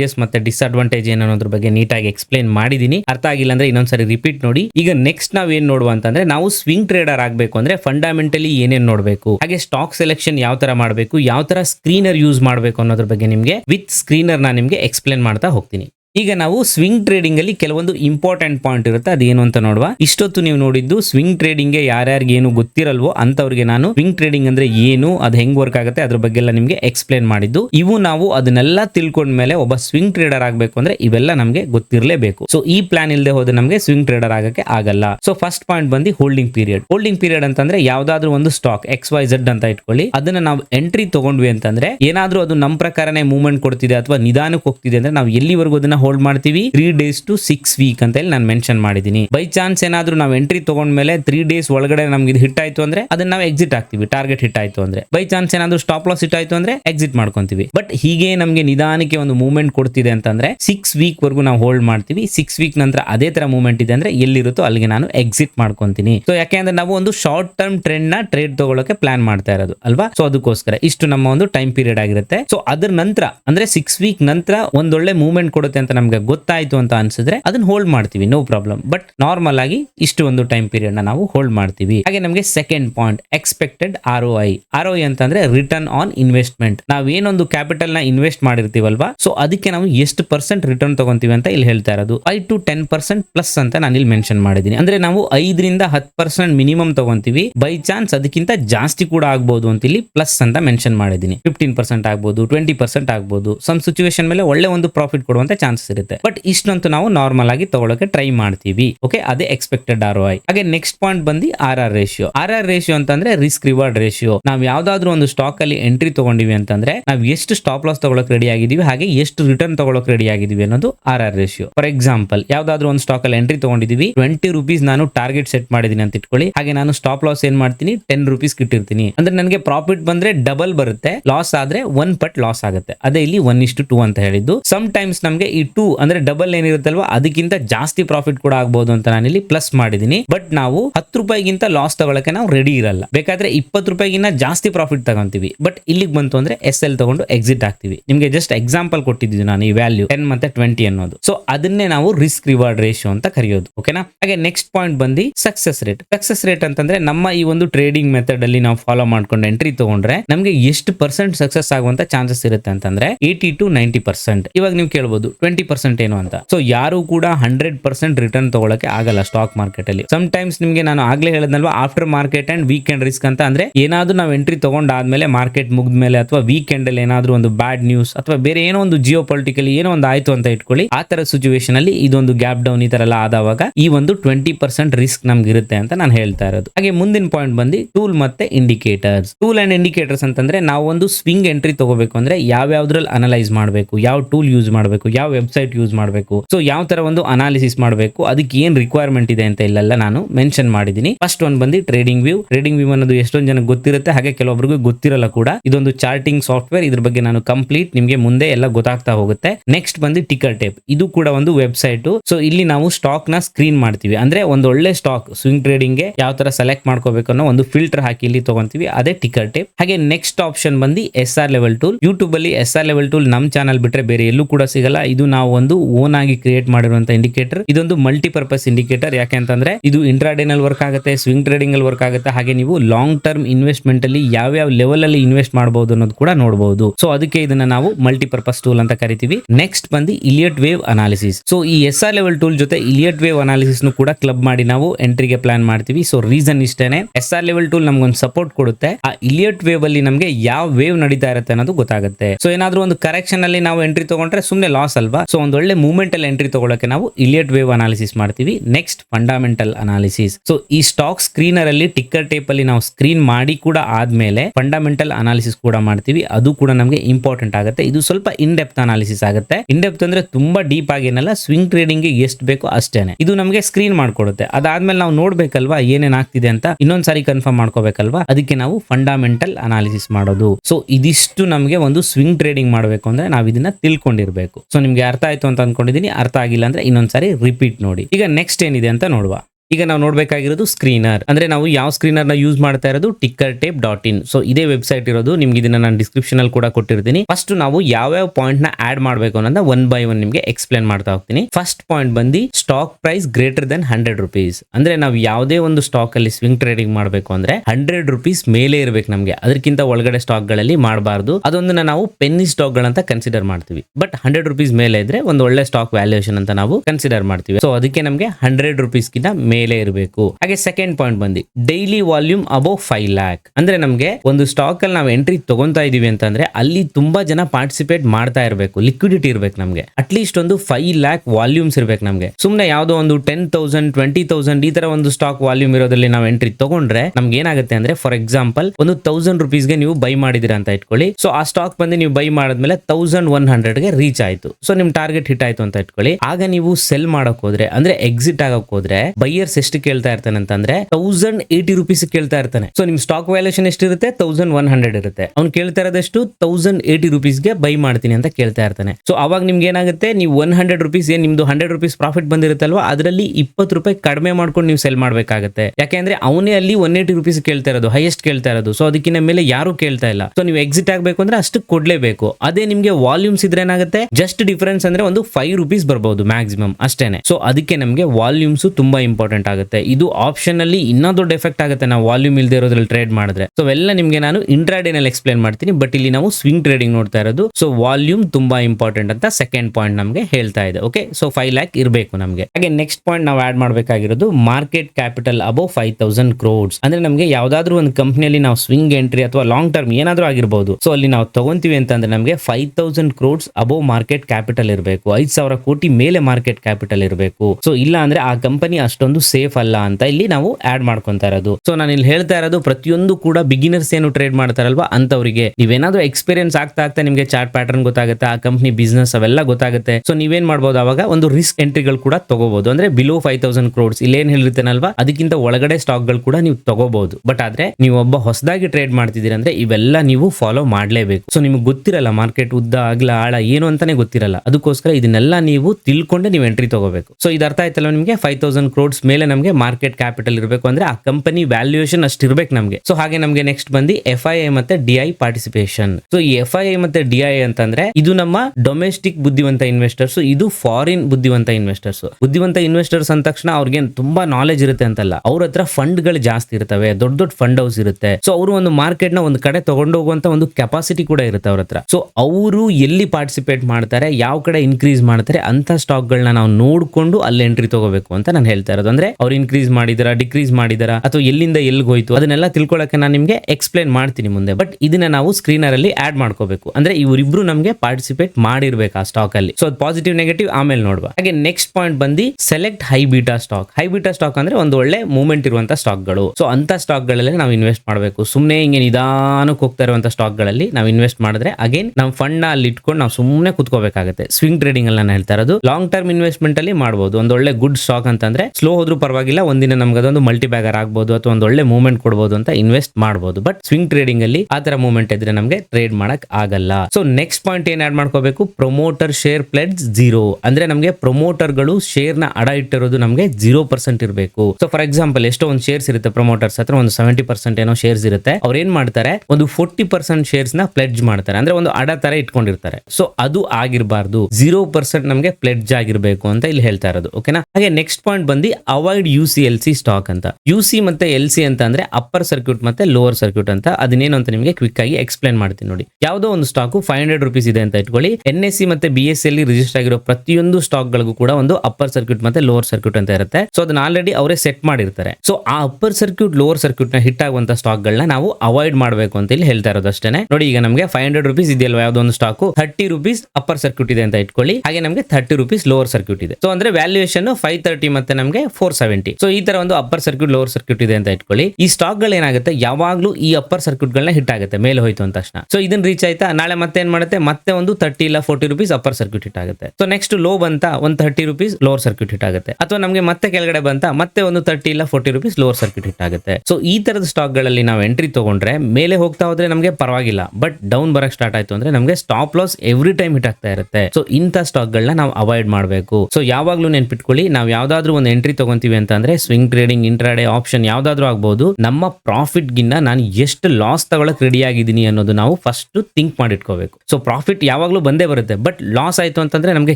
ಅಡ್ವಾಂಟೇಜಸ್ ಮತ್ತೆ ಡಿಸ್ಅಡ್ವಾಂಟೇಜ್ ಏನು ಅನ್ನೋದ್ರ ಬಗ್ಗೆ ನೀಟಾಗಿ ಎಕ್ಸ್ಪ್ಲೈನ್ ಮಾಡಿದೀನಿ. ಅರ್ಥ ಆಗಿಲ್ಲ ಅಂದ್ರೆ ಇನ್ನೊಂದ್ಸರಿ ರಿಪೀಟ್ ನೋಡಿ. ಈಗ ನೆಕ್ಸ್ಟ್ ನಾವ್ ಏನ್ ನೋಡುವ ಅಂತಂದ್ರೆ ನಾವು ಸ್ವಿಂಗ್ ಟ್ರೇಡರ್ ಆಗಬೇಕು ಅಂದ್ರೆ ಫಂಡಮೆಂಟಲಿ ಏನೇನ್ ನೋಡಬೇಕು? ಹಾಗೆ ಸ್ಟಾಕ್ ಸೆಲೆಕ್ಷನ್ ಯಾವ ತರ ಮಾಡಬೇಕು? ಯಾವ ತರ ಸ್ಕ್ರೀನರ್ ಯೂಸ್ ಮಾಡಬೇಕು ಅನ್ನೋದ್ರ ಬಗ್ಗೆ ನಿಮಗೆ ವಿತ್ ಸ್ಕ್ರೀನರ್ ನಾನು ನಿಮಗೆ ಎಕ್ಸ್ಪ್ಲೇನ್ ಮಾಡ್ತಾ ಹೋಗ್ತೀನಿ. ಈಗ ನಾವು ಸ್ವಿಂಗ್ ಟ್ರೇಡಿಂಗ್ ಅಲ್ಲಿ ಕೆಲವೊಂದು ಇಂಪಾರ್ಟೆಂಟ್ ಪಾಯಿಂಟ್ ಇರುತ್ತೆ, ಅದೇನು ಅಂತ ನೋಡುವ. ಇಷ್ಟೊತ್ತು ನೀವು ನೋಡಿದ್ದು ಸ್ವಿಂಗ್ ಟ್ರೇಡಿಂಗ್ಗೆ ಯಾರ್ಯಾರಿಗೆ ಏನು ಗೊತ್ತಿರಲ್ವೋ ಅಂತವ್ರಿಗೆ ನಾನು ಸ್ವಿಂಗ್ ಟ್ರೇಡಿಂಗ್ ಅಂದ್ರೆ ಏನು, ಅದು ಹೆಂಗ್ ವರ್ಕ್ ಆಗುತ್ತೆ, ಅದ್ರ ಬಗ್ಗೆ ಎಲ್ಲ ನಿಮಗೆ ಎಕ್ಸ್ಪ್ಲೇನ್ ಮಾಡಿದ್ದು. ಇವು ನಾವು ಅದನ್ನೆಲ್ಲ ತಿಳ್ಕೊಂಡ್ಮೇಲೆ ಒಬ್ಬ ಸ್ವಿಂಗ್ ಟ್ರೇಡರ್ ಆಗಬೇಕು ಅಂದ್ರೆ ಇವೆಲ್ಲ ನಮಗೆ ಗೊತ್ತಿರಲೇಬೇಕು. ಸೊ ಈ ಪ್ಲಾನ್ ಇಲ್ಲದೆ ಹೋದ್ರೆ ನಮಗೆ ಸ್ವಿಂಗ್ ಟ್ರೇಡರ್ ಆಗಕ್ಕೆ ಆಗಲ್ಲ. ಸೊ ಫಸ್ಟ್ ಪಾಯಿಂಟ್ ಬಂದು ಹೋಲ್ಡಿಂಗ್ ಪೀರಿಯಡ್ ಹೋಲ್ಡಿಂಗ್ ಪೀರಿಯಡ್ ಅಂತಂದ್ರೆ ಯಾವ್ದಾದ್ರು ಒಂದು ಸ್ಟಾಕ್ ಎಕ್ಸ್ ವೈ ಝಡ್ ಅಂತ ಇಟ್ಕೊಳ್ಳಿ. ಅದನ್ನ ನಾವು ಎಂಟ್ರಿ ತಗೊಂಡ್ವಿ ಅಂತಂದ್ರೆ ಏನಾದ್ರೂ ಅದು ನಮ್ಮ ಪ್ರಕಾರನೇ ಮೂವ್ಮೆಂಟ್ ಕೊಡ್ತಿದೆ ಅಥವಾ ನಿಧಾನಕ್ಕೆ ಹೋಗ್ತಿದೆ ಅಂದ್ರೆ ನಾವು ಎಲ್ಲಿವರೆಗೂ ಅದನ್ನ ಹೋಲ್ಡ್ ಮಾಡ್ತೀವಿ. Three days to six week ಅಂತ ಹೇಳಿ ನಾನು ಮೆನ್ಷನ್ ಮಾಡಿದೀನಿ. ಬೈ ಚಾನ್ಸ್ ಏನಾದ್ರೂ ನಾವು ಎಂಟ್ರಿ ತಗೊಂಡ್ಮೇಲೆ ತ್ರೀ ಡೇಸ್ ಒಳಗಡೆ ನಮ್ಗೆ ಇದು ಹಿಟ್ ಆಯ್ತು ಅಂದ್ರೆ ಅದನ್ನ ನಾವು ಎಕ್ಸಿಟ್ ಆಗ್ತೀವಿ ಟಾರ್ಗೆಟ್ ಹಿಟ್ ಆಯ್ತು ಅಂದ್ರೆ. ಬೈ ಚಾನ್ಸ್ ಏನಾದ್ರೂ ಸ್ಟಾಪ್ ಲಾಸ್ ಹಿಟ್ ಆಯ್ತು ಅಂದ್ರೆ ಎಕ್ಸಿಟ್ ಮಾಡ್ಕೊಂತೀವಿ. ಬಟ್ ಹೀಗೆ ನಮಗೆ ನಿಧಾನಕ್ಕೆ ಒಂದು ಮೂವ್ಮೆಂಟ್ ಕೊಡ್ತಿದೆ ಅಂತಂದ್ರೆ ಸಿಕ್ಸ್ ವೀಕ್ ವರೆಗೂ ನಾವು ಹೋಲ್ಡ್ ಮಾಡ್ತೀವಿ. ಸಿಕ್ಸ್ ವೀಕ್ ನಂತರ ಅದೇ ತರ ಮೂವ್ಮೆಂಟ್ ಇದೆ ಅಂದ್ರೆ ಎಲ್ಲಿರುತ್ತೋ ಅಲ್ಲಿಗೆ ನಾನು ಎಕ್ಸಿಟ್ ಮಾಡ್ಕೊಂತೀನಿ. ಸೊ ಯಾಕೆಂದ್ರೆ ನಾವು ಒಂದು ಶಾರ್ಟ್ ಟರ್ಮ್ ಟ್ರೆಂಡ್ನ ಟ್ರೇಡ್ ತಗೊಳ್ಳೋಕೆ ಪ್ಲಾನ್ ಮಾಡ್ತಾ ಇರೋದು, ಅಲ್ವಾ? ಸೊ ಅದಕ್ಕೋಸ್ಕರ ಇಷ್ಟು ನಮ್ಮ ಒಂದು ಟೈಮ್ ಪೀರಿಯಡ್ ಆಗಿರುತ್ತೆ. ಸೊ ಅದ್ರ ನಂತರ ಅಂದ್ರೆ ಸಿಕ್ಸ್ ವೀಕ್ ನಂತರ ಒಂದೊಳ್ಳೆ ಮೂವ್ಮೆಂಟ್ ಕೊಡುತ್ತೆ ಅಂತ ನಮ್ಗೆ ಗೊತ್ತಾಯ್ತು ಅಂತ ಅನ್ಸಿದ್ರೆ ಅದನ್ನ ಹೋಲ್ಡ್ ಮಾಡ್ತೀವಿ ನೋ ಪ್ರಾಬ್ಲಮ್ ಬಟ್ ನಾರ್ಮಲ್ ಆಗಿ ಇಷ್ಟು ಒಂದು ಟೈಮ್ ಪೀರಿಯಡ್ನ ನಾವು ಹೋಲ್ಡ್ ಮಾಡ್ತೀವಿ. ಹಾಗೆ ನಮಗೆ second point expected R O I R O ಅಂತಂದ್ರೆ ರಿಟರ್ನ್ ಆನ್ ಇನ್ವೆಸ್ಟ್ಮೆಂಟ್ ನಾವ್ ಏನೊಂದು ಕ್ಯಾಪಿಟಲ್ನ ಇನ್ವೆಸ್ಟ್ ಮಾಡಿರ್ತೀವಲ್ವಾ? ಸೊ ಅದಕ್ಕೆ ನಾವು ಎಷ್ಟು ಪರ್ಸೆಂಟ್ ರಿಟರ್ನ್ ತಗೊಂತೀವಿ ಅಂತ ಇಲ್ಲಿ ಹೇಳ್ತಾ ಇರೋದು. ಐ ಟು ಟೆನ್ ಪರ್ಸೆಂಟ್ ಪ್ಲಸ್ ಅಂತ ನಾನು ಇಲ್ಲಿ ಮೆನ್ಷನ್ ಮಾಡಿದ್ದೀನಿ. ಅಂದ್ರೆ ನಾವು ಐದರಿಂದ ಹತ್ ಪರ್ಸೆಂಟ್ ಮಿನಿಮಮ್ ತಗೊಂತೀವಿ. ಬೈ ಚಾನ್ಸ್ ಅದಕ್ಕಿಂತ ಜಾಸ್ತಿ ಕೂಡ ಆಗ್ಬಹುದು ಅಂತ ಇಲ್ಲಿ ಪ್ಲಸ್ ಅಂತ ಮೆನ್ಷನ್ ಮಾಡಿದ್ದೀನಿ. ಫಿಫ್ಟೀನ್ ಪರ್ಸೆಂಟ್ ಆಗ್ಬಹುದು ಟ್ವೆಂಟಿ ಪರ್ಸೆಂಟ್ ಆಗ್ಬಹುದು ಸಮ್ ಸಿಚುವೇಶನ್ ಮೇಲೆ ಒಳ್ಳೆ ಒಂದು ಪ್ರಾಫಿಟ್ ಕೊಡುವಂತ ಚಾನ್ಸಸ್ ಇರುತ್ತೆ. ಬಟ್ ಇಷ್ಟಂತೂ ನಾವು ನಾರ್ಮಲ್ ಆಗಿ ತಗೊಳಕ್ಕೆ ಟ್ರೈ ಮಾಡ್ತೀವಿ. ಓಕೆ ಅದೇ ಎಕ್ಸ್ಪೆಕ್ಟೆಡ್ ಆರ್ ಐ ಹಾಗೆ ನೆಕ್ಸ್ಟ್ ಪಾಯಿಂಟ್ ಬಂದು R R ratio R R ratio ಅಂತಂದ್ರೆ ರಿಸ್ಕ್ ರಿವಾರ್ಡ್ ರೇಷಿಯೋ ನಾವು ಯಾವ್ದಾದ್ರು ಒಂದು ಸ್ಟಾಕ್ ಅಲ್ಲಿ ಎಂಟ್ರಿ ತಗೊಂಡಿವಿ ಅಂತಂದ್ರೆ ನಾವು ಎಷ್ಟು ಸ್ಟಾಪ್ ಲಾಸ್ ತಗೊಳಕ್ ರೆಡಿ ಆಗಿದೀವಿ, ಹಾಗೆ ಎಷ್ಟು ರಿಟರ್ನ್ ತಗೊಳಕ್ ರೆಡಿ ಆಗಿದೀವಿ ಅನ್ನೋದು R R ratio for example ಯಾವ್ದಾದ್ರು ಒಂದು ಸ್ಟಾಕ್ ಅಲ್ಲಿ ಎಂಟ್ರಿ ತಗೊಂಡಿದೀವಿ ಟ್ವೆಂಟಿ ರುಪೀಸ್ ನಾನು ಟಾರ್ಗೆಟ್ ಸೆಟ್ ಮಾಡಿದೀನಿ ಅಂತ ಇಟ್ಕೊಳ್ಳಿ. ಹಾಗೆ ನಾನು ಸ್ಟಾಪ್ ಲಾಸ್ ಏನ್ ಮಾಡ್ತೀನಿ? ಟೆನ್ ರುಪೀಸ್ ಇಟ್ಟಿರ್ತೀನಿ ಅಂದ್ರೆ ನನಗೆ ಪ್ರಾಫಿಟ್ ಬಂದ್ರೆ ಡಬಲ್ ಬರುತ್ತೆ ಲಾಸ್ ಆದ್ರೆ ಒನ್ ಪಟ್ ಲಾಸ್ ಆಗುತ್ತೆ. ಅದೇ ಇಲ್ಲಿ ಒನ್ ಇಷ್ಟು ಟೂ ಅಂತ ಹೇಳಿದ್ದು. ಸಮ್ ಟೈಮ್ಸ್ ನಮಗೆ ಈ ಟೂ ಅಂದ್ರೆ ಡಬಲ್ ಏನಿರುತ್ತಲ್ವಾ, ಅದಕ್ಕಿಂತ ಜಾಸ್ತಿ ಪ್ರಾಫಿಟ್ ಕೂಡ ಆಗಬಹುದು ಅಂತ ಇಲ್ಲಿ ಪ್ಲಸ್ ಮಾಡಿದೀನಿ. ಬಟ್ ನಾವು ಹತ್ತು ರೂಪಾಯಿಗಿಂತ ಲಾಸ್ ತಗೊಳಕ್ಕೆ ನಾವು ರೆಡಿ ಇರಲ್ಲ. ಬೇಕಾದ್ರೆ ಇಪ್ಪತ್ತು ರೂಪಾಯಿಗಿಂತ ಜಾಸ್ತಿ ಪ್ರಾಫಿಟ್ ತಗೊಂತೀವಿ. ಬಟ್ ಇಲ್ಲಿಗೆ ಬಂತು ಅಂದ್ರೆ ಎಸ್ ಎಲ್ ತಗೊಂಡು ಎಕ್ಸಿಟ್ ಆಗ್ತೀವಿ. ನಿಮಗೆ ಜಸ್ಟ್ ಎಕ್ಸಾಂಪಲ್ ಕೊಟ್ಟಿದ್ದೀನಿ ನಾನು ಈ ವ್ಯಾಲ್ಯೂ ಟೆನ್ ಮತ್ತೆ ಟ್ವೆಂಟಿ ಅನ್ನೋದು. ಸೊ ಅದನ್ನೇ ನಾವು ರಿಸ್ಕ್ ರಿವಾರ್ಡ್ ರೇಷಿಯೋ ಅಂತ ಕರೆಯೋದು. ಓಕೆನಾ ಹಾಗೆ ನೆಕ್ಸ್ಟ್ ಪಾಯಿಂಟ್ ಬಂದು ಸಕ್ಸಸ್ ರೇಟ್ ಸಕ್ಸಸ್ ರೇಟ್ ಅಂತಂದ್ರೆ ನಮ್ಮ ಈ ಒಂದು ಟ್ರೇಡಿಂಗ್ ಮೆಥಡ್ ಅಲ್ಲಿ ನಾವು ಫಾಲೋ ಮಾಡ್ಕೊಂಡು ಎಂಟ್ರಿ ತಗೊಂಡ್ರೆ ನಮಗೆ ಎಷ್ಟು ಪರ್ಸೆಂಟ್ ಸಕ್ಸಸ್ ಆಗುವಂತ ಚಾನ್ಸಸ್ ಇರುತ್ತೆ ಅಂತಂದ್ರೆ ಏಯ್ಟಿ ಟು ನೈಂಟಿ ಪರ್ಸೆಂಟ್ ಇವಾಗ ನೀವು ಕೇಳ್ಬೋದು ಟ್ವೆಂಟಿ ಪರ್ಸೆಂಟ್ ಏನು ಅಂತ. ಸೊ ಯಾರು ಕೂಡ ಹಂಡ್ರೆಡ್ ಪರ್ಸೆಂಟ್ ರಿಟರ್ನ್ ತಗೊಳಕ್ಕೆ ಆಗಲ್ಲ ಸ್ಟಾಕ್ ಮಾರ್ಕೆಟ್ ಅಲ್ಲಿ. ಸಮ್ ಟೈಮ್ಸ್ ನಿಮಗೆ ನಾನು ಆಗ್ಲೇ ಹೇಳದ್ನಲ್ವಾ after market and weekend risk ಅಂತ ಅಂದ್ರೆ ಏನಾದ್ರೂ ನಾವು ಎಂಟ್ರಿ ತಗೊಂಡಾದ್ಮೇಲೆ ಮಾರ್ಕೆಟ್ ಮುಗಿದ್ಮೇಲೆ ಅಥವಾ ವೀಕೆಂಡ್ ಅಲ್ಲಿ ಏನಾದ್ರೂ ಒಂದು ಬ್ಯಾಡ್ ನ್ಯೂಸ್ ಅಥವಾ ಬೇರೆ ಏನೋ ಒಂದು ಜಿಯೋ ಪೊಲಿಟಿಕಲಿ ಏನೋ ಒಂದು ಆಯ್ತು ಅಂತ ಇಟ್ಕೊಳ್ಳಿ, ಆ ತರ ಸಿಚುವೇಶನ್ ಅಲ್ಲಿ ಇದೊಂದು ಗ್ಯಾಪ್ ಡೌನ್ ಈ ತರ ಎಲ್ಲ ಆದವಾಗ ಈ ಒಂದು ಟ್ವೆಂಟಿ ಪರ್ಸೆಂಟ್ ರಿಸ್ಕ್ ನಮ್ಗೆ ಇರುತ್ತೆ ಅಂತ ನಾನು ಹೇಳ್ತಾ ಇರೋದು. ಹಾಗೆ ಮುಂದಿನ ಪಾಯಿಂಟ್ ಬಂದು ಟೂಲ್ ಮತ್ತೆ ಇಂಡಿಕೇಟರ್ಸ್ ಟೂಲ್ ಅಂಡ್ ಇಂಡಿಕೇಟರ್ಸ್ ಅಂತಂದ್ರೆ ನಾವು ಒಂದು ಸ್ವಿಂಗ್ ಎಂಟ್ರಿ ತಗೋಬೇಕು ಅಂದ್ರೆ ಯಾವ ಯಾವ್ದ್ರಲ್ಲಿ ಅನಲೈಸ್ ಮಾಡಬೇಕು, ಯಾವ ಟೂಲ್ ಯೂಸ್ ಮಾಡಬೇಕು, ಯಾವ ವೆಬ್ಸೈಟ್ ಯೂಸ್ ಮಾಡಬೇಕು. ಸೊ ಯಾವ ತರ ಒಂದು ಅನಾಲಿಸಿಸ್ ಮಾಡಬೇಕು, ಅದಕ್ಕೆ ಏನ್ ರಿಕ್ವೈರ್ಮೆಂಟ್ ಇದೆ ಅಂತ ಇಲ್ಲೆಲ್ಲ ನಾನು ಮೆನ್ಷನ್ ಮಾಡಿದ್ದೀನಿ. ಫಸ್ಟ್ ಒಂದ್ ಬಂದು ಟ್ರೇಡಿಂಗ್ ವ್ಯೂ ಟ್ರೇಡಿಂಗ್ ವ್ಯೂ ಅನ್ನೋದು ಎಷ್ಟೊಂದು ಜನ ಗೊತ್ತಿರುತ್ತೆ, ಹಾಗೆ ಕೆಲವೊಬ್ಬರಿಗೂ ಗೊತ್ತಿರಲ್ಲ ಕೂಡ. ಇದೊಂದು ಚಾರ್ಟಿಂಗ್ ಸಾಫ್ಟ್ವೇರ್ ಇದ್ರ ಬಗ್ಗೆ ನಾನು ಕಂಪ್ಲೀಟ್ ನಿಮಗೆ ಮುಂದೆ ಎಲ್ಲ ಗೊತ್ತಾಗ್ತಾ ಹೋಗುತ್ತೆ. ನೆಕ್ಸ್ಟ್ ಬಂದು ಟಿಕರ್ ಟೇಪ್ ಇದು ಕೂಡ ಒಂದು ವೆಬ್ಸೈಟ್ ಸೊ ಇಲ್ಲಿ ನಾವು ಸ್ಟಾಕ್ನ ಸ್ಕ್ರೀನ್ ಮಾಡ್ತೀವಿ. ಅಂದ್ರೆ ಒಂದು ಒಳ್ಳೆ ಸ್ಟಾಕ್ ಸ್ವಿಂಗ್ ಟ್ರೇಡಿಂಗ್ಗೆ ಯಾವ ತರ ಸೆಲೆಕ್ಟ್ ಮಾಡ್ಕೋಬೇಕು ಅನ್ನೋ ಒಂದು ಫಿಲ್ಟರ್ ಹಾಕಿ ಇಲ್ಲಿ ತಗೊಂತೀವಿ. ಅದೇ ಟಿಕರ್ ಟೇಪ್ ಹಾಗೆ ನೆಕ್ಸ್ಟ್ ಆಪ್ಷನ್ ಬಂದು S R level tool YouTube ಅಲ್ಲಿ ಎಸ್ ಆರ್ ಲೆವೆಲ್ ಟೂಲ್ ನಮ್ ಚಾನಲ್ ಬಿಟ್ರೆ ಬೇರೆ ಎಲ್ಲೂ ಕೂಡ ಸಿಗಲ್ಲ. ಇದು ನಾವು ಒಂದು ಓನ್ ಆಗಿ ಕ್ರಿಯೇಟ್ ಮಾಡಿರುವಂತ ಇಂಡಿಕೇಟರ್ ಇದೊಂದು ಮಲ್ಟಿಪರ್ಪಸ್ ಇಂಡಿಕೇಟರ್ ಯಾಕೆ ಅಂತಂದ್ರೆ ಇದು ಇಂಟ್ರಾಡೇನಲ್ಲಿ ವರ್ಕ್ ಆಗುತ್ತೆ ಸ್ವಿಂಗ್ ಟ್ರೇಡಿಂಗ್ ಅಲ್ಲಿ ವರ್ಕ್ ಆಗುತ್ತೆ. ಹಾಗೆ ನೀವು ಲಾಂಗ್ ಟರ್ಮ್ ಇನ್ವೆಸ್ಟ್ಮೆಂಟ್ ಅಲ್ಲಿ ಯಾವ ಯಾವ ಲೆವೆಲ್ ಅಲ್ಲಿ ಇನ್ವೆಸ್ಟ್ ಮಾಡಬಹುದು ಅನ್ನೋದು ಕೂಡ ನೋಡಬಹುದು ಸೊ ಅದಕ್ಕೆ ಇದನ್ನ ನಾವು ಮಲ್ಟಿಪರ್ಪಸ್ ಟೂಲ್ ಅಂತ ಕರಿತೀವಿ. ನೆಕ್ಸ್ಟ್ ಬಂದು ಇಲಿಯಟ್ ವೇವ್ ಅನಾಲಿಸಿಸ್ ಸೊ ಈ ಎಸ್ ಆರ್ ಲೆವೆಲ್ ಟೂಲ್ ಜೊತೆ ಇಲಿಯಟ್ ವೇವ್ ಅನಾಲಿಸಿಸ್ ಕೂಡ ಕ್ಲಬ್ ಮಾಡಿ ನಾವು ಎಂಟ್ರಿಗೆ ಪ್ಲಾನ್ ಮಾಡ್ತೀವಿ. ಸೊ ರೀಸನ್ ಇಷ್ಟೇನೆ. ಎಸ್ ಆರ್ ಲೆವೆಲ್ ಟೂಲ್ ಒಂದು ಸಪೋರ್ಟ್ ಕೊಡುತ್ತೆ. ಆ ಇಲಿಯಟ್ ವೇವ್ ಅಲ್ಲಿ ನಮಗೆ ಯಾವ ವೇವ್ ನಡೀತಾ ಇರುತ್ತೆ ಅನ್ನೋದು ಗೊತ್ತಾಗುತ್ತೆ. ಸೊ ಏನಾದ್ರೂ ಒಂದು ಕರೆಕ್ಷನ್ ಅಲ್ಲಿ ನಾವು ಎಂಟ್ರಿ ತಗೊಂಡ್ರೆ ಸುಮ್ಮನೆ ಲಾಸ್ ಅಲ್ವಾ? ಸೊ ಒಂದು ಒಳ್ಳೆ ಮೂವ್ಮೆಂಟ್ ಅಲ್ಲಿ ಎಂಟ್ರಿ ತಗೊಳಕ್ಕೆ ನಾವು ಇಲಿಯಟ್ ವೇವ್ ಅನಾಲಿಸಿಸ್ ಮಾಡ್ತೀವಿ. ನೆಕ್ಸ್ಟ್ ಫಂಡಾಮೆಂಟಲ್ ಅನಾಲಿಸಿಸ್ ಸೊ ಈ ಸ್ಟಾಕ್ ಸ್ಕ್ರೀನರ್ ಅಲ್ಲಿ ಟಿಕ್ಕರ್ ಟೇಪ್ ಅಲ್ಲಿ ನಾವು ಸ್ಕ್ರೀನ್ ಮಾಡಿ ಕೂಡ ಆದ್ಮೇಲೆ ಫಂಡಾಮೆಂಟಲ್ ಅನಾಲಿಸಿಸ್ ಕೂಡ ಮಾಡ್ತೀವಿ. ಅದು ಕೂಡ ನಮಗೆ ಇಂಪಾರ್ಟೆಂಟ್ ಆಗುತ್ತೆ. ಇದು ಸ್ವಲ್ಪ ಇನ್ ಡೆಪ್ತ್ ಅನಾಲಿಸಿಸ್ ಆಗುತ್ತೆ. ಇನ್ ಡೆಪ್ತ್ ಅಂದ್ರೆ ತುಂಬಾ ಡೀಪ್ ಆಗೇನಲ್ಲ ಸ್ವಿಂಗ್ ಟ್ರೇಡಿಂಗ್ ಎಷ್ಟು ಬೇಕೋ ಅಷ್ಟೇನೆ. ಇದು ನಮಗೆ ಸ್ಕ್ರೀನ್ ಮಾಡ್ಕೊಡುತ್ತೆ. ಅದಾದ್ಮೇಲೆ ನಾವು ನೋಡ್ಬೇಕಲ್ವಾ, ಏನೇನ್ ಆಗ್ತಿದೆ ಅಂತ? ಇನ್ನೊಂದ್ಸಾರಿ ಕನ್ಫರ್ಮ್ ಮಾಡ್ಕೋಬೇಕಲ್ವಾ? ಅದಕ್ಕೆ ನಾವು ಫಂಡಮೆಂಟಲ್ ಅನಾಲಿಸಿಸ್ ಮಾಡೋದು. ಸೊ ಇದಿಷ್ಟು ನಮಗೆ ಒಂದು ಸ್ವಿಂಗ್ ಟ್ರೇಡಿಂಗ್ ಮಾಡಬೇಕು ಅಂದ್ರೆ ನಾವು ಇದನ್ನ ತಿಳ್ಕೊಂಡಿರ್ಬೇಕು. ಸೊ ನಿಮ್ಗೆ ಅರ್ಥ ಆಯ್ತು ಅಂತ ಅನ್ಕೊಂಡಿದೀನಿ, ಅರ್ಥ ಆಗಿಲ್ಲ ಅಂದ್ರೆ ಇನ್ನೊಂದ್ಸಾರಿ ರಿಪೀಟ್ ನೋಡಿ. ಈಗ ನೆಕ್ಸ್ಟ್ ಏನಿದೆ ಅಂತ ನೋಡುವ. ಈಗ ನಾವು ನೋಡ್ಬೇಕಾಗಿರೋದು ಸ್ಕ್ರೀನರ್. ಅಂದ್ರೆ ನಾವು ಯಾವ ಸ್ಕ್ರೀನರ್ನ ಯೂಸ್ ಮಾಡ್ತಾ ಇರೋದು? Ticker tape dot in. So ಇದೇ ವೆಬ್ಸೈಟ್ ಇರೋದು. ನಿಮ್ಗೆ ಇದನ್ನ ನಾನು ಡಿಸ್ಕ್ರಿಪ್ಷನ್ ಅಲ್ಲಿ ಕೂಡ ಕೊಟ್ಟಿರ್ತೀನಿ. ಫಸ್ಟ್ ನಾವು ಯಾವ್ಯಾವ ಪಾಯಿಂಟ್ನ ಆಡ್ ಮಾಡಬೇಕು ಅನ್ನೋದನ್ನ ಒನ್ ಬೈ ಒನ್ ನಿಮಗೆ ಎಕ್ಸ್ಪ್ಲೇನ್ ಮಾಡ್ತಾ ಹೋಗ್ತೀನಿ. ಫಸ್ಟ್ ಪಾಯಿಂಟ್ ಬಂದು stock price greater than hundred rupees ಅಂದ್ರೆ ನಾವು ಯಾವುದೇ ಒಂದು ಸ್ಟಾಕ್ ಅಲ್ಲಿ ಸ್ವಿಂಗ್ ಟ್ರೇಡಿಂಗ್ ಮಾಡಬೇಕು ಅಂದ್ರೆ ಹಂಡ್ರೆಡ್ ರುಪೀಸ್ ಮೇಲೆ ಇರಬೇಕು ನಮಗೆ. ಅದಕ್ಕಿಂತ ಒಳಗಡೆ ಸ್ಟಾಕ್ಗಳಲ್ಲಿ ಮಾಡಬಾರ್ದು. ಅದೊಂದನ್ನ ನಾವು ಪೆನ್ನಿ ಸ್ಟಾಕ್ ಗಳಂತ ಕನ್ಸಿಡರ್ ಮಾಡ್ತೀವಿ. ಬಟ್ ಹಂಡ್ರೆಡ್ ರುಪೀಸ್ ಮೇಲೆ ಇದ್ರೆ ಒಂದು ಒಳ್ಳೆ ಸ್ಟಾಕ್ ವ್ಯಾಲ್ಯೂಯೇಷನ್ ಅಂತ ನಾವು ಕನ್ಸಿಡರ್ ಮಾಡ್ತೀವಿ. ಸೊ ಅದಕ್ಕೆ ನಮಗೆ ಹಂಡ್ರೆಡ್ ರುಪೀಸ್ ಗಿಂತ ಮೇಲೆ ಇರಬೇಕು. ಹಾಗೆ ಸೆಕೆಂಡ್ ಪಾಯಿಂಟ್ ಬಂದು. Daily volume above five lakh ಅಂದ್ರೆ ನಮಗೆ ಒಂದು ಸ್ಟಾಕ್ ಅಲ್ಲಿ ನಾವು ಎಂಟ್ರಿ ತಗೊಂತಾ ಇದೀವಿ ಅಂತಂದ್ರೆ ಅಲ್ಲಿ ತುಂಬಾ ಜನ ಪಾರ್ಟಿಸಿಪೇಟ್ ಮಾಡ್ತಾ ಇರಬೇಕು. ಲಿಕ್ವಿಡಿಟಿ ಇರಬೇಕು ನಮಗೆ. ಅಟ್ಲೀಸ್ಟ್ ಒಂದು ಫೈವ್ ಲ್ಯಾಕ್ ವಾಲ್ಯೂಮ್ಸ್ ಇರಬೇಕು ನಮಗೆ. ಸುಮ್ಮನೆ ಯಾವುದೋ ಒಂದು ಟೆನ್ ತೌಸಂಡ್ ಟ್ವೆಂಟಿ ತೌಸಂಡ್ ಈ ತರ ಒಂದು ಸ್ಟಾಕ್ ವಾಲ್ಯೂಮ್ ಇರೋದ್ರಲ್ಲಿ ನಾವು ಎಂಟ್ರಿ ತಗೊಂಡ್ರೆ ನಮ್ಗೆ ಏನಾಗುತ್ತೆ ಅಂದ್ರೆ ಫಾರ್ ಎಕ್ಸಾಂಪಲ್ ಒಂದು ತೌಸಂಡ್ ರುಪೀಸ್ಗೆ ನೀವು ಬೈ ಮಾಡಿದಿರ ಅಂತ ಇಟ್ಕೊಳ್ಳಿ. ಸೊ ಆ ಸ್ಟಾಕ್ ಬಂದು ನೀವು ಬೈ ಮಾಡಿದ್ಮೇಲೆ ತೌಸಂಡ್ ಒನ್ ಹಂಡ್ರೆಡ್ಗೆ ರೀಚ್ ಆಯ್ತು. ಸೊ ನಿಮ್ ಟಾರ್ಗೆಟ್ ಹಿಟ್ ಆಯ್ತು ಅಂತ ಇಟ್ಕೊಳ್ಳಿ. ಆಗ ನೀವು ಸೆಲ್ ಮಾಡಕ್ ಹೋದ್ರೆ, ಅಂದ್ರೆ ಎಕ್ಸಿಟ್ ಆಗಕ್ ಹೋದ್ರೆ ಬೈಯರ್ಸ್ ಎಷ್ಟು ಕೇಳ್ತಾ ಇರ್ತಾನೆ ಅಂತಂದ್ರೆ ತೌಸಂಡ್ ಏಟಿ ರುಪೀಸ್ ಕೇಳ್ತಾ ಇರ್ತಾನೆ. ಸೊ ನಿಮ್ ಸ್ಟಾಕ್ ವ್ಯಾಲ್ಯೂಷನ್ ಎಷ್ಟಿರುತ್ತೆ? ತೌಸಂಡ್ ಒನ್ ಹಂಡ್ರೆಡ್ ಇರುತ್ತೆ. ಅವ್ನು ಕೇಳ್ತಾ ಇರೋದಷ್ಟು? ತೌಸಂಡ್ ಏಯ್ಟಿ ರುಪೀಸ್ಗೆ ಬೈ ಮಾಡ್ತೀನಿ ಅಂತ ಕೇಳ್ತಾ ಇರ್ತಾನೆ. ಸೊ ಅವಾಗ ನಿಮ್ಗೆ ಏನಾಗುತ್ತೆ? ನೀವು ಒನ್ ಹಂಡ್ರೆಡ್ ರುಪೀಸ್ ಏನ್ ನಿಮ್ದು ಹಂಡ್ರೆಡ್ ರುಪೀಸ್ ಪ್ರಾಫಿಟ್ ಬಂದಿರುತ್ತಲ್ವಾ, ಅದರಲ್ಲಿ ಇಪ್ಪತ್ತು ರೂಪಾಯಿ ಕಡಿಮೆ ಮಾಡ್ಕೊಂಡು ನೀವು ಸೆಲ್ ಮಾಡಬೇಕಾಗುತ್ತೆ. ಯಾಕೆಂದ್ರೆ ಅವನೇ ಅಲ್ಲಿ ಒನ್ ಏಟಿ ರುಪೀಸ್ ಕೇಳ್ತಾ ಇರೋದು ಹೈಯೆಸ್ಟ್ ಕೇಳ್ತಾ ಇರೋದು. ಸೊ ಅದಕ್ಕಿಂತ ಮೇಲೆ ಯಾರು ಕೇಳ್ತಾ ಇಲ್ಲ. ಸೊ ನೀವು ಎಕ್ಸಿಟ್ ಆಗಬೇಕು ಅಂದ್ರೆ ಅಷ್ಟು ಕೊಡ್ಲೇಬೇಕು. ಅದೇ ನಿಮ್ಗೆ ವಾಲ್ಯೂಮ್ಸ್ ಇದ್ರೆ ಏನಾಗುತ್ತೆ? ಜಸ್ಟ್ ಡಿಫರೆನ್ಸ್ ಅಂದ್ರೆ ಒಂದು ಫೈವ್ ರುಪೀಸ್ ಬರಬಹುದು ಮ್ಯಾಕ್ಸಿಮಮ್ ಅಷ್ಟೇನೆ. ಸೊ ಅದಕ್ಕೆ ನಮಗೆ ವಾಲ್ಯೂಮ್ಸ್ ತುಂಬಾ ಇಂಪಾರ್ಟೆಂಟ್ ಆಗುತ್ತೆ. ಇದು ಆಪ್ಷನ್ ಅಲ್ಲಿ ಇನ್ನೂ ದೊಡ್ಡ ಎಫೆಕ್ಟ್ ಆಗುತ್ತೆ. ನಾವು ವಾಲ್ಯೂಮ್ ಇಲ್ಲದೆ ಇರೋದ್ರಲ್ಲಿ ಟ್ರೇಡ್ ಮಾಡಿದ್ರೆ. ಸೊ ಎಲ್ಲ ನಿಮಗೆ ನಾನು ಇಂಟ್ರಾಡೇನಲ್ಲಿ ಎಕ್ಸ್ಪ್ಲೇನ್ ಮಾಡ್ತೀನಿ. ಬಟ್ ಇಲ್ಲಿ ನಾವು ಸ್ವಿಂಗ್ ಟ್ರೇಡಿಂಗ್ ನೋಡ್ತಾ ಇರೋದು. ಸೊ ವಾಲ್ಯೂಮ್ ತುಂಬಾ ಇಂಪಾರ್ಟೆಂಟ್ ಅಂತ ಸೆಕೆಂಡ್ ಪಾಯಿಂಟ್ ನಮಗೆ ಹೇಳ್ತಾ ಇದೆ. ಓಕೆ ಸೊ ಫೈವ್ ಲ್ಯಾಕ್ ಇರಬೇಕು ನಮಗೆ. ಹಾಗೆ ನೆಕ್ಸ್ಟ್ ಪಾಯಿಂಟ್ ನಾವು ಆಡ್ ಮಾಡಬೇಕಾಗಿರೋದು market capital above five thousand crores ಅಂದ್ರೆ ನಮಗೆ ಯಾವ್ದಾದ್ರು ಒಂದು ಕಂಪ್ನಿಯಲ್ಲಿ ನಾವು ಸ್ವಿಂಗ್ ಎಂಟ್ರಿ ಅಥವಾ ಲಾಂಗ್ ಟರ್ಮ್ ಏನಾದರೂ ಆಗಿರ್ಬೋದು. ಸೊ ಅಲ್ಲಿ ನಾವು ತಗೊಂತೀವಿ ಅಂತಂದ್ರೆ ನಮಗೆ five thousand crores above market capital ಇರಬೇಕು. ಐದು ಸಾವಿರ ಕೋಟಿ ಮೇಲೆ ಮಾರ್ಕೆಟ್ ಕ್ಯಾಪಿಟಲ್ ಇರಬೇಕು. ಸೊ ಇಲ್ಲ ಅಂದ್ರೆ ಆ ಕಂಪನಿ ಅಷ್ಟೊಂದು ಸೇಫ್ ಅಲ್ಲ ಅಂತ ಇಲ್ಲಿ ನಾವು ಆಡ್ ಮಾಡ್ಕೊಂತಾ ಇರೋದು. ಸೊ ನಾನು ಇಲ್ಲಿ ಹೇಳ್ತಾ ಇರೋದು ಪ್ರತಿಯೊಂದು ಕೂಡ ಬಿಗಿನರ್ಸ್ ಏನು ಟ್ರೇಡ್ ಮಾಡ್ತಾರಲ್ವಾ ಅಂತವರಿಗೆ. ನೀವೇನಾದ್ರೂ ಎಕ್ಸ್ಪೀರಿಯನ್ಸ್ ಆಗ್ತಾ ಆಗ್ತಾ ನಿಮಗೆ ಚಾರ್ಟ್ ಪ್ಯಾಟರ್ನ್ ಗೊತ್ತಾಗುತ್ತೆ, ಆ ಕಂಪನಿ ಬಿಸ್ನೆಸ್ ಅವೆಲ್ಲ ಗೊತ್ತಾಗುತ್ತೆ. ಸೊ ನೀವೇನ್ ಮಾಡಬಹುದು ಅವಾಗ ಒಂದು ರಿಸ್ಕ್ ಎಂಟ್ರಿಗಳು ಕೂಡ ತಗೋಬಹುದು ಅಂದ್ರೆ ಬಿಲೋ ಫೈವ್ ತೌಸಂಡ್ ಕ್ರೋಡ್ಸ್ ಇಲ್ಲೇನ್ ಹೇಳಿರ್ತೇನಲ್ವಾ ಅದಕ್ಕಿಂತ ಒಳಗಡೆ ಸ್ಟಾಕ್ಗಳು ಕೂಡ ನೀವು ತಗೋಬಹುದು ಬಟ್ ಆದ್ರೆ ನೀವು ಒಬ್ಬ ಹೊಸದಾಗಿ ಟ್ರೇಡ್ ಮಾಡ್ತಿದ್ದೀರ ಅಂದ್ರೆ ಇವೆಲ್ಲ ನೀವು ಫಾಲೋ ಮಾಡಲೇಬೇಕು. ಸೊ ನಿಮ್ಗೆ ಗೊತ್ತಿರಲ್ಲ ಮಾರ್ಕೆಟ್ ಉದ್ದ ಆಗ್ಲ ಆಳ ಏನು ಅಂತಾನೆ ಗೊತ್ತಿರಲ್ಲ. ಅದಕ್ಕೋಸ್ಕರ ಇದನ್ನೆಲ್ಲ ನೀವು ತಿಳ್ಕೊಂಡೆ ನೀವು ಎಂಟ್ರಿ ತಗೋಬೇಕು. ಸೊ ಇದು ಅರ್ಥ ಆಯ್ತಲ್ಲ ನಿಮಗೆ? ಫೈವ್ ತೌಸಂಡ್ ಕ್ರೋಡ್ಸ್ ಮೇಲೆ ನಮಗೆ ಮಾರ್ಕೆಟ್ ಕ್ಯಾಪಿಟಲ್ ಇರಬೇಕು ಅಂದ್ರೆ ಆ ಕಂಪನಿ ವ್ಯಾಲ್ಯೂಯೇಷನ್ ಅಷ್ಟು ಇರಬೇಕು ನಮಗೆ. ಸೊ ಹಾಗೆ ನಮಗೆ ನೆಕ್ಸ್ಟ್ ಬಂದು ಎಫ್ ಐ ಐ ಮತ್ತೆ ಡಿ ಐ ಪಾರ್ಟಿಸಿಪೇಷನ್ ಸೊ ಈ ಎಫ್ ಐ ಐ ಮತ್ತೆ ಡಿ ಐ ಅಂತಂದ್ರೆ ಇದು ನಮ್ಮ ಡೊಮೆಸ್ಟಿಕ್ ಬುದ್ಧಿವಂತ ಇನ್ವೆಸ್ಟರ್ಸ್ ಇದು ಫಾರಿನ್ ಬುದ್ಧಿವಂತ ಇನ್ವೆಸ್ಟರ್ಸ್ ಬುದ್ಧಿವಂತ ಇನ್ವೆಸ್ಟರ್ಸ್ ಅಂದ ತಕ್ಷಣ ಅವ್ರಿಗೆ ತುಂಬಾ ನಾಲೆಜ್ ಇರುತ್ತೆ ಅಂತಲ್ಲ. ಅವ್ರ ಹತ್ರ ಫಂಡ್ಗಳು ಜಾಸ್ತಿ ಇರ್ತವೆ, ದೊಡ್ಡ ದೊಡ್ಡ ಫಂಡ್ ಹೌಸ್ ಇರುತ್ತೆ. ಸೊ ಅವರು ಒಂದು ಮಾರ್ಕೆಟ್ನ ಒಂದು ಕಡೆ ತಗೊಂಡು ಹೋಗುವಂತ ಒಂದು ಕೆಪಾಸಿಟಿ ಕೂಡ ಇರುತ್ತೆ ಅವ್ರ ಹತ್ರ. ಸೊ ಅವರು ಎಲ್ಲಿ ಪಾರ್ಟಿಸಿಪೇಟ್ ಮಾಡ್ತಾರೆ, ಯಾವ ಕಡೆ ಇನ್ಕ್ರೀಸ್ ಮಾಡ್ತಾರೆ ಅಂತ ಸ್ಟಾಕ್ ಗಳನ್ನ ನಾವು ನೋಡ್ಕೊಂಡು ಅಲ್ಲಿ ಎಂಟ್ರಿ ತಗೋಬೇಕು ಅಂತ ನಾನು ಹೇಳ್ತಾ ಇರೋದು. ಅಂದ್ರೆ ಅವ್ರು ಇನ್ಕ್ರೀಸ್ ಮಾಡಿದಾರ ಡಿಕ್ರೀಸ್ ಮಾಡಿದಾರ ಅಥವಾ ಎಲ್ಲಿಂದ ಎಲ್ಲಿಗೆ ಹೋಯ್ತು ಅದನ್ನೆಲ್ಲ ತಿಳ್ಕೊಳ್ಳೋಕೆ ನಾನು ನಿಮಗೆ ಎಕ್ಸ್ಪ್ಲೇನ್ ಮಾಡ್ತೀನಿ ಮುಂದೆ. ಬಟ್ ಇದನ್ನ ನಾವು ಸ್ಕ್ರೀನರ್ ಅಲ್ಲಿ ಆಡ್ ಮಾಡ್ಕೋಬೇಕು. ಅಂದ್ರೆ ಇವರಿಬ್ರು ನಮಗೆ ಪಾರ್ಟಿಸಿಪೇಟ್ ಮಾಡಿರ್ಬೇಕು ಆ ಸ್ಟಾಕ್ ಅಲ್ಲಿ. ಸೊ ಪಾಸಿಟಿವ್ ನೆಗೆಟಿವ್ ಆಮೇಲೆ ನೋಡುವ. ಹಾಗೆ ನೆಕ್ಸ್ಟ್ ಪಾಯಿಂಟ್ ಬಂದು select high beta stock high beta stock ಅಂದ್ರೆ ಒಂದು ಒಳ್ಳೆ ಮೂವ್ಮೆಂಟ್ ಇರುವಂತ ಸ್ಟಾಕ್ಗಳು ಸೊ ಅಂತ ಸ್ಟಾಕ್ಗಳಲ್ಲಿ ನಾವು ಇನ್ವೆಸ್ಟ್ ಮಾಡಬೇಕು. ಸುಮ್ಮನೆ ಹಿಂಗೆ ನಿಧಾನಕ್ಕೆ ಹೋಗ್ತಾ ಇರುವಂತ ಸ್ಟಾಕ್ಗಳಲ್ಲಿ ನಾವು ಇನ್ವೆಸ್ಟ್ ಮಾಡಿದ್ರೆ ಅಗೇನ್ ನಮ್ಮ ಫಂಡ್ ಅಲ್ಲಿ ಇಟ್ಕೊಂಡು ನಾವು ಸುಮ್ಮನೆ ಕುತ್ಕೋಬೇಕಾಗುತ್ತೆ. ಸ್ವಿಂಗ್ ಟ್ರೇಡಿಂಗ್ ಅಲ್ಲಿ ನಾನು ಹೇಳ್ತಾ ಇರೋದು. ಲಾಂಗ್ ಟರ್ಮ್ ಇನ್ವೆಸ್ಟ್ಮೆಂಟ್ ಅಲ್ಲಿ ಮಾಡಬಹುದು ಒಂದು ಒಳ್ಳೆ ಗುಡ್ ಸ್ಟಾಕ್ ಅಂತಂದ್ರೆ ಸ್ಲೋ ಪರವಾಗಿಲ್ಲ, ಒಂದಿನ ನಮ್ಗೆ ಅದೊಂದು ಮಲ್ಟಿ ಬ್ಯಾಗರ್ ಆಗ್ಬೋದು ಅಥವಾ ಒಂದು ಒಳ್ಳೆ ಮೂವ್ಮೆಂಟ್ ಕೊಡ್ಬೋದು ಅಂತ ಇನ್ವೆಸ್ಟ್ ಮಾಡಬಹುದು ಬಟ್ ಸ್ವಿಂಗ್ ಟ್ರೇಡಿಂಗ್ ಅಲ್ಲಿ ಆ ತರ ಮೂವ್ಮೆಂಟ್ ಇದ್ರೆ ನಮಗೆ ಟ್ರೇಡ್ ಮಾಡಕ್ ಆಗಲ್ಲ. ಸೊ ನೆಕ್ಸ್ಟ್ ಪಾಯಿಂಟ್ ಏನ್ ಆಡ್ ಮಾಡ್ಕೋಬೇಕು? ಪ್ರೊಮೋಟರ್ ಶೇರ್ ಪ್ಲೆಡ್ ಜೀರೋ ಅಂದ್ರೆ ನಮಗೆ ಪ್ರೊಮೋಟರ್ಗಳು ಶೇರ್ನ ಅಡ ಇಟ್ಟಿರೋದು ನಮಗೆ ಜೀರೋ ಪರ್ಸೆಂಟ್ ಇರಬೇಕು. ಸೊ ಫಾರ್ ಎಕ್ಸಾಂಪಲ್ ಎಷ್ಟೋ ಒಂದು ಶೇರ್ಸ್ ಇರುತ್ತೆ ಪ್ರೊಮೋಟರ್ಸ್ ಹತ್ರ, ಒಂದು ಸೆವೆಂಟಿ ಪರ್ಸೆಂಟ್ ಏನೋ ಶೇರ್ಸ್ ಇರುತ್ತೆ. ಅವ್ರು ಏನ್ ಮಾಡ್ತಾರೆ? ಒಂದು ಫೋರ್ಟಿ ಪರ್ಸೆಂಟ್ ಶೇರ್ಸ್ನ ಪ್ಲೆಡ್ಜ್ ಮಾಡ್ತಾರೆ. ಅಂದ್ರೆ ಒಂದು ಅಡ ತರ ಇಟ್ಕೊಂಡಿರ್ತಾರೆ. ಸೊ ಅದು ಆಗಿರಬಾರ್ದು. ಜೀರೋ ಪರ್ಸೆಂಟ್ ನಮಗೆ ಪ್ಲೆಡ್ಜ್ ಆಗಿರಬೇಕು ಅಂತ ಇಲ್ಲಿ ಹೇಳ್ತಾ ಇರೋದು. ಓಕೆನಾ ಹಾಗೆ ನೆಕ್ಸ್ಟ್ ಪಾಯಿಂಟ್ ಬಂದು avoid U C L C stock ಅಂತ. ಯು ಸಿ ಮತ್ತೆ ಎಲ್ ಸಿ ಅಂತ ಅಂದ್ರೆ ಅಪ್ಪರ್ ಸರ್ಕ್ಯೂಟ್ ಮತ್ತೆ ಲೋವರ್ ಸರ್ಕ್ಯೂಟ್ ಅಂತ. ಅದನ್ನೇನು ಅಂತ ನಿಮಗೆ ಕ್ವಿಕ್ ಆಗಿ ಎಕ್ಸ್ಪ್ಲೇನ್ ಮಾಡ್ತೀನಿ ನೋಡಿ. ಯಾವುದೋ ಒಂದು ಸ್ಟಾಕ್ ಫೈವ್ ಹಂಡ್ರೆಡ್ ರುಪೀಸ್ ಇದೆ ಅಂತ ಇಟ್ಕೊಳ್ಳಿ. ಎನ್ ಎಸ್ ಸಿ ಮತ್ತೆ ಬಿ ಎಸ್ ಎಲ್ಲಿ ರಿಜಿಸ್ಟರ್ ಆಗಿರೋ ಪ್ರತಿಯೊಂದು ಸ್ಟಾಕ್ ಗಳಿಗೂ ಕೂಡ ಒಂದು ಅಪ್ಪರ್ ಸರ್ಕ್ಯೂಟ್ ಮತ್ತೆ ಲೋವರ್ ಸರ್ಕ್ಯೂಟ್ ಅಂತ ಇರುತ್ತೆ. ಸೊ ಅದನ್ನ ಆಲ್ರೆಡಿ ಅವರೇ ಸೆಟ್ ಮಾಡಿರ್ತಾರೆ. ಸೊ ಆ ಅಪ್ಪರ್ ಸರ್ಕ್ಯೂಟ್ ಲೋವರ್ ಸರ್ಕ್ಯೂಟ್ನ ಹಿಟ್ ಆಗುವಂತ ಸ್ಟಾಕ್ ಗಳನ್ನ ನಾವು ಅವಾಯ್ಡ್ ಮಾಡಬೇಕು ಅಂತ ಇಲ್ಲಿ ಹೇಳ್ತಾ ಇರೋದು ಅಷ್ಟೇ ನೋಡಿ, ಈಗ ನಮಗೆ ಫೈವ್ ಹಂಡ್ರೆಡ್ ರುಪೀಸ್ ಇದೆಯಲ್ವಾ ಯಾವುದೋ ಒಂದು stock thirty rupees upper circuit ಇದೆ ಅಂತ ಇಟ್ಕೊಳ್ಳಿ. ಹಾಗೆ ನಮಗೆ ಥರ್ಟಿ ರುಪೀಸ್ ಲೋವರ್ ಸರ್ಕ್ಯೂಟ್ ಇದೆ. ಸೊ ಅಂದ್ರೆ ವ್ಯಾಲ್ಯೂಯೇಷನ್ ಫೈವ್ ತರ್ಟಿ ಮತ್ತೆ ನಮಗೆ ಫೋರ್ ಸೆವೆಂಟಿ ಸೊ ಈ ತರ ಒಂದು ಅಪ್ಪರ್ ಸರ್ಕ್ಯೂಟ್ ಲೋವರ್ ಸರ್ಕ್ಯೂಟ್ ಇದೆ ಅಂತ ಇಟ್ಕೊಳ್ಳಿ. ಈ ಸ್ಟಾಕ್ಗಳು ಏನಾಗುತ್ತೆ? ಯಾವಾಗ್ಲೂ ಈ ಅಪ್ಪರ್ ಸರ್ಕ್ಯೂಟ್ ಗಳನ್ನ ಹಿಟ್ ಆಗುತ್ತೆ. ಮೇಲೆ ಹೋಯ್ತು ಅಂತ ತಕ್ಷಣ. ಸೊ ಇದನ್ನ ರೀಚ್ ಆಯ್ತಾ? ನಾಳೆ ಮತ್ತೆ ಏನ್ ಮಾಡುತ್ತೆ? ಮತ್ತೆ ಒಂದು ತರ್ಟಿ ಇಲ್ಲ forty rupees upper circuit hit ಆಗುತ್ತೆ. ಸೊ ನೆಕ್ಸ್ಟ್ ಲೋ ಬಂತ? ಒಂದು thirty rupees lower circuit hit ಆಗುತ್ತೆ. ಅಥವಾ ನಮಗೆ ಮತ್ತೆ ಕೆಳಗಡೆ ಬಂತ? ಮತ್ತೆ ಒಂದು ತರ್ಟಿ ಇಲ್ಲ forty rupees lower circuit hit ಆಗುತ್ತೆ. ಸೊ ಈ ತರದ ಸ್ಟಾಕ್ಗಳಲ್ಲಿ ನಾವು ಎಂಟ್ರಿ ತಗೊಂಡ್ರೆ ಮೇಲೆ ಹೋಗ್ತಾ ಹೋದ್ರೆ ನಮಗೆ ಪರವಾಗಿಲ್ಲ. ಬಟ್ ಡೌನ್ ಬರಕ್ ಸ್ಟಾರ್ಟ್ ಆಯ್ತು ಅಂದ್ರೆ ನಮಗೆ stop loss every time hit ಆಗ್ತಾ ಇರುತ್ತೆ. ಸೊ ಇಂಥ ಸ್ಟಾಕ್ ಗಳನ್ನ ನಾವು ಅವಾಯ್ಡ್ ಮಾಡಬೇಕು. ಸೊ ಯಾವಾಗ್ಲೂ ನೆನ್ಪಿಟ್ಕೊಳ್ಳಿ, ನಾವು ಯಾವ್ದಾದ್ರು ಒಂದು ಎಂಟ್ರಿ ತಗೊಂತೀವಿ ಮಾಡ್ಕೊಂತೀವಿ ಅಂತ ಅಂದ್ರೆ ಸ್ವಿಂಗ್ ಟ್ರೇಡಿಂಗ್ ಇಂಟ್ರಾಡೆ ಆಪ್ಷನ್ ಯಾವ್ದಾದ್ರು ಆಗ್ಬಹುದು ನಮ್ಮ ಪ್ರಾಫಿಟ್ ಗಿನ್ನ ನಾನು ಎಷ್ಟು ಲಾಸ್ ತಗೊಳಕ್ ರೆಡಿ ಆಗಿದ್ದೀನಿ ಅನ್ನೋದು ನಾವು ಫಸ್ಟ್ ಥಿಂಕ್ ಮಾಡಿಟ್ಕೋಬೇಕು. ಸೊ ಪ್ರಾಫಿಟ್ ಯಾವಾಗ್ಲೂ ಬಂದೇ ಬರುತ್ತೆ ಬಟ್ ಲಾಸ್ ಆಯ್ತು ಅಂತಂದ್ರೆ ನಮಗೆ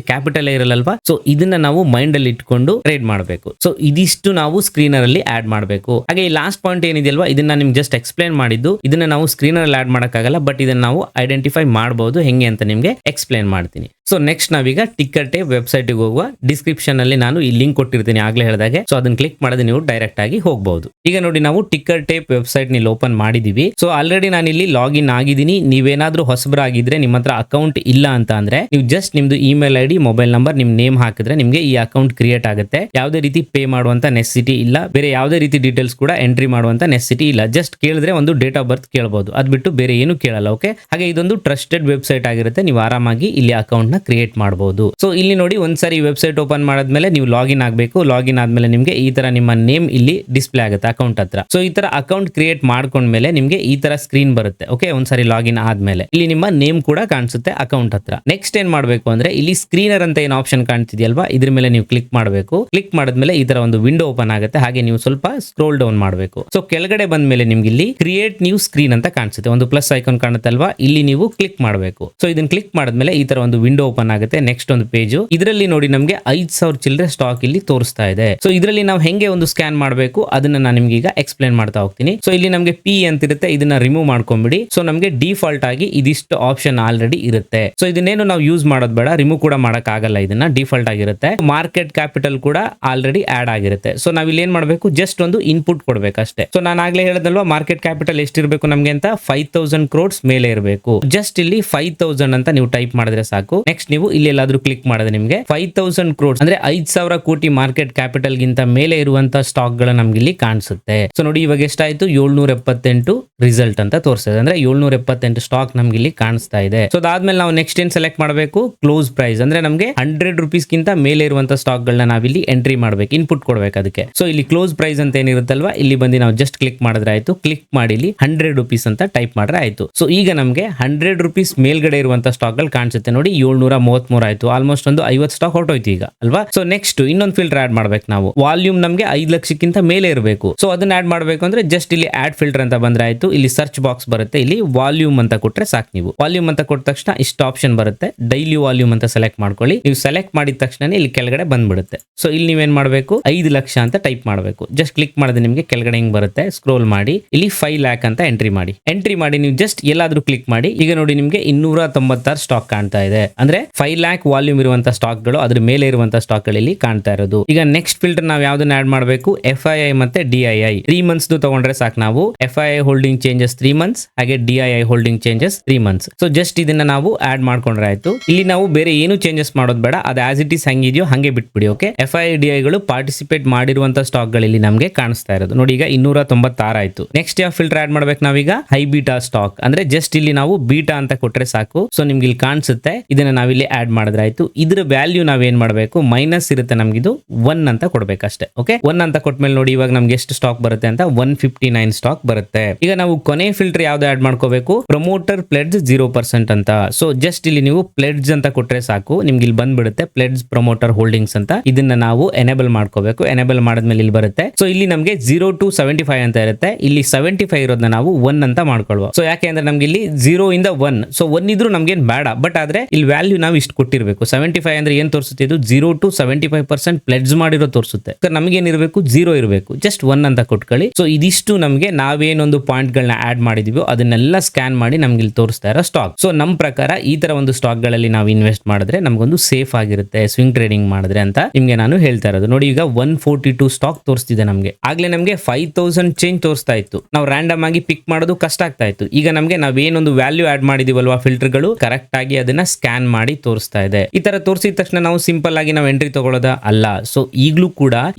ಕ್ಯಾಪಿಟಲ್ ಇರಲ್ಲಲ್ವಾ? ಸೊ ಇದನ್ನ ನಾವು ಮೈಂಡ್ ಅಲ್ಲಿ ಇಟ್ಕೊಂಡು ಟ್ರೇಡ್ ಮಾಡಬೇಕು. ಸೊ ಇದಿಷ್ಟು ನಾವು ಸ್ಕ್ರೀನರ್ ಅಲ್ಲಿ ಆಡ್ ಮಾಡಬೇಕು. ಹಾಗೆ ಈ ಲಾಸ್ಟ್ ಪಾಯಿಂಟ್ ಏನಿದೆಯಲ್ವಾ? ಇದನ್ನ ನಿಮ್ಗೆ ಜಸ್ಟ್ ಎಕ್ಸ್ಪ್ಲೈನ್ ಮಾಡಿದ್ದು. ಇದನ್ನ ನಾವು ಸ್ಕ್ರೀನರ್ ಅಲ್ಲಿ ಆಡ್ ಮಾಡೋಕ್ಕಾಗಲ್ಲ ಬಟ್ ಇದನ್ನ ನಾವು ಐಡೆಂಟಿಫೈ ಮಾಡಬಹುದು ಹೆಂಗೆ ಅಂತ ನಿಮ್ಗೆ ಎಕ್ಸ್ಪ್ಲೈನ್ ಮಾಡ್ತೀನಿ. ಸೊ ನೆಕ್ಸ್ಟ್ ನಾವೀಗ ಟಿಕೆಟ್ ಟೇಪ್ ವೆಬ್ಸೈಟ್ ಹೋಗುವ ಡಿಸ್ಕ್ರಿಪ್ಷನ್ ಅಲ್ಲಿ ನಾನು ಈ ಲಿಂಕ್ ಕೊಟ್ಟಿರ್ತೀನಿ. ಆಗ್ಲೇ ಹೇಳಿದಾಗೆ ಸೊ ಅದನ್ನ ಕ್ಲಿಕ್ ಮಾಡಿದ್ರೆ ನೀವು ಡೈರೆಕ್ಟ್ ಆಗಿ ಹೋಗಬಹುದು ಈಗ ನೋಡಿ, ನಾವು ಟಿಕ್ಕರ್ ಟೇಪ್ ವೆಬ್ಸೈಟ್ನಲ್ಲಿ ಓಪನ್ ಮಾಡಿದೀವಿ. ಸೊ ಆಲ್ರೆಡಿ ನಾನು ಇಲ್ಲಿ ಲಾಗಿನ್ ಆಗಿದ್ದೀನಿ. ನೀವೇನಾದ್ರೂ ಹೊಸಬರಾಗಿದ್ರೆ ನಿಮ್ಮ ಹತ್ರ ಅಕೌಂಟ್ ಇಲ್ಲ ಅಂತ ಅಂದ್ರೆ, ನೀವು ಜಸ್ಟ್ ನಿಮ್ದು email I D mobile number ನಿಮ್ ನೇಮ್ ಹಾಕಿದ್ರೆ ನಿಮ್ಗೆ ಈ ಅಕೌಂಟ್ ಕ್ರಿಯೇಟ್ ಆಗುತ್ತೆ. ಯಾವುದೇ ರೀತಿ ಪೇ ಮಾಡುವಂತ ನೆಸಿಟಿ ಇಲ್ಲ. ಬೇರೆ ಯಾವುದೇ ರೀತಿ ಡೀಟೇಲ್ಸ್ ಕೂಡ ಎಂಟ್ರಿ ಮಾಡುವಂತ ನೆಸಿಟಿ ಇಲ್ಲ. ಜಸ್ಟ್ ಕೇಳಿದ್ರೆ ಒಂದು ಡೇಟ್ ಆಫ್ ಬರ್ತ್ ಕೇಳಬಹುದು ಅದ್ ಬಿಟ್ಟು ಬೇರೆ ಏನು ಕೇಳಲ್ಲ ಓಕೆ ಹಾಗೆ ಇದೊಂದು ಟ್ರಸ್ಟೆಡ್ ವೆಬ್ಸೈಟ್ ಆಗಿರುತ್ತೆ. ನೀವು ಆರಾಮಾಗಿ ಇಲ್ಲಿ ಅಕೌಂಟ್ನ ಕ್ರಿಯೇಟ್ ಮಾಡಬಹುದು ಸೊ ಇಲ್ಲಿ ನೋಡಿ ಒಂದ್ಸರಿ ವೆಬ್ಸೈಟ್ ಓಪನ್ ಮಾಡಿದ್ಮೇಲೆ ನೀವು ಲಾಗಿನ್ ಆಗಬೇಕು. ಲಾಗಿನ್ ಆದ್ಮೇಲೆ ನಿಮ್ಗೆ ಈ ತರ ನಿಮ್ಮ ನೇಮ್ ಇಲ್ಲಿ ಡಿಸ್ಪ್ಲೇ ಆಗುತ್ತೆ ಅಕೌಂಟ್ ಹತ್ರ. ಸೊ ಈ ತರ ಅಕೌಂಟ್ ಕ್ರಿಯೇಟ್ ಮಾಡ್ಕೊಂಡ್ಮೇಲೆ ನಿಮಗೆ ಈ ತರ ಸ್ಕ್ರೀನ್ ಬರುತ್ತೆ. ಓಕೆ ಒಂದ್ಸರಿ ಲಾಗಿನ್ ಆದ್ಮೇಲೆ. ಇಲ್ಲಿ ನಿಮ್ಮ ನೇಮ್ ಕೂಡ ಕಾಣಿಸುತ್ತೆ ಅಕೌಂಟ್ ಹತ್ರ. ನೆಕ್ಸ್ಟ್ ಏನ್ ಮಾಡಬೇಕು ಅಂದ್ರೆ, ಇಲ್ಲಿ ಸ್ಕ್ರೀನರ್ ಅಂತ ಏನು ಆಪ್ಷನ್ ಕಾಣ್ತಿದ್ಯಲ್ವಾ? ಇದ್ರ ಮೇಲೆ ನೀವು ಕ್ಲಿಕ್ ಮಾಡಬೇಕು. ಕ್ಲಿಕ್ ಮಾಡಿದ್ಮೇಲೆ ಈ ತರ ಒಂದು ವಿಂಡೋ ಓಪನ್ ಆಗುತ್ತೆ. ಹಾಗೆ ನೀವು ಸ್ವಲ್ಪ ಸ್ಕ್ರೋಲ್ ಡೌನ್ ಮಾಡಬೇಕು. ಸೊ ಕೆಳಗಡೆ ಬಂದ ಮೇಲೆ ನಿಮ್ಗೆ ಇಲ್ಲಿ ಕ್ರಿಯೇಟ್ ನ್ಯೂ ಸ್ಕ್ರೀನ್ ಅಂತ ಕಾಣಿಸುತ್ತೆ. ಒಂದು ಪ್ಲಸ್ ಐಕಾನ್ ಕಾಣುತ್ತಲ್ವಾ? ಇಲ್ಲಿ ನೀವು ಕ್ಲಿಕ್ ಮಾಡಬೇಕು. ಸೊ ಇದನ್ನ ಕ್ಲಿಕ್ ಮಾಡಿದ್ಮೇಲೆ ಈ ತರ ಒಂದು ವಿಂಡೋ ಓಪನ್ ಆಗುತ್ತೆ. ನೆಕ್ಸ್ಟ್ ಒಂದು ಪೇಜ್ ಇದರಲ್ಲಿ ನೋಡಿ ನಮಗೆ ಐದ್ ಸಾವಿರ ಚಿಲ್ಲರೆ ಸ್ಟಾಕ್ ಇಲ್ಲಿ ತೋರಿಸ್ತಾ ಇದೆ. ಸೊ ಇದರಲ್ಲಿ ನಾವು ಹೆಂಗೆ ಒಂದು ಸ್ಕ್ಯಾನ್ ಮಾಡಬೇಕು, ಅದನ್ನ ನಾನು ನಿಮ್ಗೆ ಈಗ ಎಕ್ಸ್ಪ್ಲೇನ್ ಮಾಡ್ತಾ ಹೋಗ್ತೀನಿ. ಸೊ ಇಲ್ಲಿ ನಮಗೆ ಪಿ ಅಂತಿರುತ್ತೆ, ಇದನ್ನ ರಿಮೂವ್ ಮಾಡ್ಕೊಂಡ್ಬಿಡಿ ಸೊ ನಮಗೆ ಡಿಫಾಲ್ಟ್ ಆಗಿ ಇದಿಷ್ಟು ಆಪ್ಷನ್ ಆಲ್ರೆಡಿ ಇರುತ್ತೆ. ಸೊ ಇದನ್ನೇನು ನಾವು ಯೂಸ್ ಮಾಡೋದು ಬೇಡ ರಿಮೂವ್ ಕೂಡ ಮಾಡಕ್ ಆಗಲ್ಲ ಇದನ್ನ ಡಿಫಾಲ್ಟ್ ಆಗಿರುತ್ತೆ. ಮಾರ್ಕೆಟ್ ಕ್ಯಾಪಿಟಲ್ ಕೂಡ ಆಲ್ರೆಡಿ ಆಡ್ ಆಗಿರುತ್ತೆ. ಸೊ ನಾವ್ ಇಲ್ಲಿ ಏನ್ ಮಾಡಬೇಕು ಜಸ್ಟ್ ಒಂದು ಇನ್ಪುಟ್ ಕೊಡ್ಬೇಕಷ್ಟೇ. ಸೊ ನಾನು ಆಗ್ಲೇ ಹೇಳದಲ್ವಾ ಮಾರ್ಕೆಟ್ ಕ್ಯಾಪಿಟಲ್ ಎಷ್ಟಿರಬೇಕು ನಮಗೆ ಅಂತ? ಫೈವ್ ತೌಸಂಡ್ ಕ್ರೋಡ್ಸ್ ಮೇಲೆ ಇರಬೇಕು. ಜಸ್ಟ್ ಇಲ್ಲಿ ಫೈವ್ ತೌಸಂಡ್ ಅಂತ ನೀವು ಟೈಪ್ ಮಾಡಿದ್ರೆ ಸಾಕು. ನೆಕ್ಸ್ಟ್ ನೀವು ಇಲ್ಲಿ ಎಲ್ಲಾದ್ರೂ ಕ್ಲಿಕ್ ಮಾಡಿದ್ರೆ ನಿಮಗೆ ಫೈವ್ ತೌಸಂಡ್ ಕ್ರೋಡ್ಸ್ ಅಂದ್ರೆ ಐದ್ ಸಾವಿರ ಕೋಟಿ ಮಾರ್ಕೆಟ್ ಕ್ಯಾಪಿಟಲ್ ಗಿಂತ ಮೇಲೆ ಇರುವಂತ ಸ್ಟಾಕ್ಗಳು ನಮ್ಗೆ ಇಲ್ಲಿ ಕಾಣಿಸುತ್ತೆ. ಸೊ ನೋಡಿ, ಇವಾಗ ಎಷ್ಟಾಯ್ತು? ಏಳ್ನೂರ ಎಪ್ಪತ್ತೆಂಟು ರಿಸಲ್ಟ್ ಅಂತ ತೋರಿಸ್ತದೆ ಅಂದ್ರೆ ಏಳ್ನೂರ ಎಪ್ಪತ್ತೆಂಟು ಸ್ಟಾಕ್ ನಮ್ಗೆ ಇಲ್ಲಿ ಕಾಣಿಸ್ತಾ ಇದೆ. ಸೊ ಅದಾದ್ಮೇಲೆ ನಾವು ನೆಕ್ಸ್ಟ್ ಏನ್ ಸೆಲೆಕ್ಟ್ ಮಾಡಬೇಕು? ಕ್ಲೋಸ್ ಪ್ರೈಸ್ ಅಂದ್ರೆ ನಮಗೆ ಹಂಡ್ರೆಡ್ ರುಪೀಸ್ ಗಿಂತ ಮೇಲೆ ಇರುವಂತಹ ಸ್ಟಾಕ್ ಗಳನ್ನ ನಾವಿಲ್ಲಿ ಎಂಟ್ರಿ ಮಾಡ್ಬೇಕು. ಇನ್ಪುಟ್ ಕೊಡ್ಬೇಕು ಅದಕ್ಕೆ. ಸೊ ಇಲ್ಲಿ ಕ್ಲೋಸ್ ಪ್ರೈಸ್ ಅಂತ ಏನಿರುತ್ತಲ್ವಾ? ಇಲ್ಲಿ ಬಂದು ನಾವು ಜಸ್ಟ್ ಕ್ಲಿಕ್ ಮಾಡಿದ್ರೆ ಆಯ್ತು. ಕ್ಲಿಕ್ ಮಾಡಿ ಇಲ್ಲಿ ಹಂಡ್ರೆಡ್ ರುಪೀಸ್ ಅಂತ ಟೈಪ್ ಮಾಡ್ರೆ ಆಯ್ತು. ಸೊ ಈಗ ನಮಗೆ ಹಂಡ್ರೆಡ್ ರುಪೀಸ್ ಮೇಲ್ಗಡೆ ಇರುವಂತ ಸ್ಟಾಕ್ಗಳು ಕಾಣಿಸುತ್ತೆ. ನೋಡಿ ಏಳ್ನೂರ ಮೂವತ್ಮೂರ ಆಯ್ತು. ಆಲ್ಮೋಸ್ಟ್ ಒಂದು ಐವತ್ತು ಸ್ಟಾಕ್ ಹೊರಟೋಯ್ತು ಈಗ. ಅಲ್ವಾ? ಸೊ ನೆಕ್ಸ್ಟ್ ಇನ್ನೊಂದು ಫಿಲ್ಟರ್ ಆಡ್ ಮಾಡ್ಬೇಕು ನಾವು. ವಾಲ್ಯೂಮ್ ನಮಗೆ ಐದು ಲಕ್ಷಕ್ಕಿಂತ ಮೇಲೆ ಇರಬೇಕು. ಸೊ ಅದನ್ನ ಆಡ್ ಮಾಡಬೇಕು ಅಂದ್ರೆ ಜಸ್ಟ್ ಇಲ್ಲಿ ಆಡ್ ಫಿಲ್ಟರ್ ಅಂತ ಬಂದ್ರೆ ಆಯ್ತು ಇಲ್ಲಿ ಸರ್ಚ್ ಬಾಕ್ಸ್ ಬರುತ್ತೆ. ಇಲ್ಲಿ ವಾಲ್ಯೂಮ್ ಅಂತ ಕೊಟ್ರೆ ಸಾಕು ನೀವು. ವಾಲ್ಯೂಮ್ ಅಂತ ಕೊಟ್ಟ ತಕ್ಷಣ ಇಷ್ಟು ಆಪ್ಷನ್ ಬರುತ್ತೆ. ಡೈಲಿ ವಾಲ್ಯೂಮ್ ಅಂತ ಸೆಲೆಕ್ಟ್ ಮಾಡ್ಕೊಳ್ಳಿ. ನೀವು ಸೆಲೆಕ್ಟ್ ಮಾಡಿದ ತಕ್ಷಣ ಇಲ್ಲಿ ಕೆಳಗಡೆ ಬಂದ್ಬಿಡುತ್ತೆ. ಸೊ ಇಲ್ಲಿ ನೀವೇನ್ ಮಾಡಬೇಕು? ಐದು ಲಕ್ಷ ಅಂತ ಟೈಪ್ ಮಾಡಬೇಕು. ಜಸ್ಟ್ ಕ್ಲಿಕ್ ಮಾಡಿದ್ರೆ ನಿಮಗೆ ಕೆಳಗಡೆ ಹಿಂಗ್ ಬರುತ್ತೆ? ಸ್ಕ್ರೋಲ್ ಮಾಡಿ. ಇಲ್ಲಿ ಫೈವ್ ಲ್ಯಾಕ್ ಅಂತ ಎಂಟ್ರಿ ಮಾಡಿ. ಎಂಟ್ರಿ ಮಾಡಿ ನೀವು ಜಸ್ಟ್ ಎಲ್ಲಾದ್ರೂ ಕ್ಲಿಕ್ ಮಾಡಿ. ಈಗ ನೋಡಿ ನಿಮಗೆ ಇನ್ನೂರ ತೊಂಬತ್ತಾರು ಸ್ಟಾಕ್ ಕಾಣ್ತಾ ಇದೆ. ಅಂದ್ರೆ ಫೈವ್ ಲ್ಯಾಕ್ ವಾಲ್ಯೂಮ್ ಇರುವಂತಹ ಸ್ಟಾಕ್ಗಳು ಅದ್ರ ಮೇಲೆ ಇರುವಂತಹ ಸ್ಟಾಕ್ಗಳಲ್ಲಿ ಕಾಣ್ತಾ ಇರೋದು. ಈಗ ನೆಕ್ಸ್ಟ್ ನಾವು ಯಾವ್ದನ್ನ ಆಡ್ ಮಾಡಬೇಕು? ಎಫ್ ಐ ಐ ಮತ್ತೆ D I I three months ತಗೊಂಡ್ರೆ ಸಾಕು ನಾವು. F I I holding changes three months ಹಾಗೆ D I I holding changes three months so just ಇದನ್ನ ನಾವು ಆಡ್ ಮಾಡ್ಕೊಂಡ್ರೆ ಆಯ್ತು. ಇಲ್ಲಿ ನಾವು ಬೇರೆ ಏನು ಚೇಂಜಸ್ ಮಾಡೋದು ಬೇಡ. ಅದು ಆಸ್ ಇಟ್ ಇಸ್ ಹಂಗಿದೆಯೋ ಹಂಗೆ ಬಿಟ್ಬಿಡಿ ಓಕೆ ಎಫ್ ಐ ಡಿ ಗಳು ಪಾರ್ಟಿಸಿಪೇಟ್ ಮಾಡಿರುವಂತ ಸ್ಟಾಕ್ಗಳಲ್ಲಿ ನಮಗೆ ಕಾಣಿಸ್ತಾ ಇರೋದು. ನೋಡಿ, ಈಗ ಇನ್ನೂರ ತೊಂಬತ್ತಾರು ಆಯ್ತು. ನೆಕ್ಸ್ಟ್ ಯಾವ ಫಿಲ್ಟರ್ ಆಡ್ ಮಾಡ್ಬೇಕು ನಾವೀಗ? ಹೈ ಬೀಟಾ ಸ್ಟಾಕ್ ಅಂದ್ರೆ ಜಸ್ಟ್ ಇಲ್ಲಿ ನಾವು ಬೀಟಾ ಅಂತ ಕೊಟ್ರೆ ಸಾಕು. ಸೊ ನಿಮ್ಗೆ ಇಲ್ಲಿ ಕಾಣಿಸುತ್ತೆ. ಇದನ್ನ ನಾವಿಲ್ಲಿ ಆಡ್ ಮಾಡಿದ್ರೆ ಆಯ್ತು. ಇದ್ರ ವ್ಯಾಲ್ಯೂ ನಾವೇನ್ ಮಾಡಬೇಕು? ಮೈನಸ್ ಇರುತ್ತೆ ನಮ್ಗಿದು ಒನ್ ಅಂತ ಕೊಡ್ಬೇಕಷ್ಟೇ ಓಕೆ ಒನ್ ಅಂತ ಕೊಟ್ಮೇಲೆ ನೋಡಿ ಇವಾಗ ನಮ್ಗೆ ಎಷ್ಟು ಸ್ಟಾಕ್ ಬರುತ್ತೆ ಅಂತ ಒನ್ ಫಿಫ್ಟಿ ನೈನ್ ಸ್ಟಾಕ್ ಬರುತ್ತೆ. ಈಗ ನಾವು ಕೊನೆ ಫಿಲ್ಟರ್ ಯಾವ್ದು ಆಡ್ ಮಾಡ್ಕೋಬೇಕು? ಪ್ರಮೋಟರ್ ಪ್ಲೆಡ್ಜ್ ಜೀರೋ ಪರ್ಸೆಂಟ್ ಅಂತ. ಸೊ ಜಸ್ಟ್ ಇಲ್ಲಿ ನೀವು ಪ್ಲೆಡ್ಜ್ ಅಂತ ಕೊಟ್ರೆ ಸಾಕು, ನಿಮ್ಗೆ ಇಲ್ಲಿ ಬಂದ್ಬಿಡುತ್ತೆ ಪ್ಲೆಡ್ಜ್ ಪ್ರಮೋಟರ್ ಹೋಲ್ಡಿಂಗ್ಸ್ ಅಂತ. ಇದನ್ನ ನಾವು ಎನೇಬಲ್ ಮಾಡ್ಕೋಬೇಕು ಎನೇಬಲ್ ಮಾಡಿದ್ಮೇಲೆ ಇಲ್ಲಿ ಬರುತ್ತೆ. ಸೊ ಇಲ್ಲಿ ನಮಗೆ ಜೀರೋ ಟು ಸೆವೆಂಟಿ ಫೈವ್ ಅಂತ ಇರುತ್ತೆ. ಇಲ್ಲಿ ಸೆವೆಂಟಿ ಫೈವ್ ಇರೋದನ್ನ ನಾವು ಒನ್ ಅಂತ ಮಾಡ್ಕೊಳ್ವ. ಸೊ ಯಾಕೆ ಅಂದ್ರೆ ನಮ್ಗೆ ಇಲ್ಲಿ ಜೀರೋ ಇಂದ ಒನ್ ಸೊ ಒನ್ ಇದ್ರೂ ನಮ್ಗೇನ್ ಬೇಡ. ಬಟ್ ಆದ್ರೆ ಇಲ್ಲಿ ವ್ಯಾಲ್ಯೂ ನಾವು ಇಷ್ಟು ಕೊಟ್ಟಿರಬೇಕು. ಸೆವೆಂಟಿ ಫೈವ್ ಅಂದ್ರೆ ಏನ್ ತೋರಿಸುತ್ತೆ ಇದು? Zero to seventy five percent pledge ಮಾಡಿರೋ ತೋರಿಸುತ್ತೆ. ನಮಗೇನ್ ಇರಬೇಕು ಜೀರೋ ಇರಬೇಕು. ಜಸ್ಟ್ ಒನ್ ಅಂತ ಕೊಟ್ಕೊಳ್ಳಿ. ಸೊ ಇದಿಷ್ಟು ನಮಗೆ ನಾವೇನೊಂದು ಪಾಯಿಂಟ್ ಗಳನ್ನ ಆಡ್ ಮಾಡಿದೀವೋ, ಅದನ್ನೆಲ್ಲ ಸ್ಕ್ಯಾನ್ ಮಾಡಿ ನಮ್ಗೆ ಇಲ್ಲಿ ತೋರಿಸ್ತಾ ಇರೋ ಸ್ಟಾಕ್ ಸೊ ನಮ್ಮ ಪ್ರಕಾರ ಈ ತರ ಒಂದು ಸ್ಟಾಕ್ಗಳಲ್ಲಿ ನಾವು ಇನ್ವೆಸ್ಟ್ ಮಾಡಿದ್ರೆ ನಮಗೊಂದು ಸೇಫ್ ಆಗಿರುತ್ತೆ ಸ್ವಿಂಗ್ ಟ್ರೇಡಿಂಗ್ ಮಾಡಿದ್ರೆ ಅಂತ ನಿಮ್ಗೆ ನಾನು ಹೇಳ್ತಾ ಇರೋದು. ನೋಡಿ, ಈಗ ಒನ್ ಫೋರ್ಟಿ ಟೂ ಸ್ಟಾಕ್ ತೋರಿಸ್ತಿದೆ ನಮಗೆ. ಆಗ್ಲೇ ನಮಗೆ ಫೈವ್ ತೌಸಂಡ್ ಚೇಂಜ್ ತೋರಿಸ್ತಾ ಇತ್ತು. ನಾವು ರ್ಯಾಂಡಮ್ ಆಗಿ ಪಿಕ್ ಮಾಡೋದು ಕಷ್ಟ ಆಗ್ತಾ ಇತ್ತು. ಈಗ ನಮಗೆ ನಾವೇನೊಂದು ವ್ಯಾಲ್ಯೂ ಆಡ್ ಮಾಡಿದೀವಲ್ವಾ ಫಿಲ್ಟರ್ಗಳು ಕರೆಕ್ಟ್ ಆಗಿ ಅದನ್ನ ಸ್ಕ್ಯಾನ್ ಮಾಡಿ ತೋರಿಸ್ತಾ ಇದೆ. ಈ ತರ ತೋರಿಸಿದ ತಕ್ಷಣ ನಾವು ಸಿಂಪಲ್ ಆಗಿ ನಾವು ಎಂಟ್ರಿ ತಗೊಳ್ಳೋದ? ಅಲ್ಲ. ಸೊ ಈಗಲೂ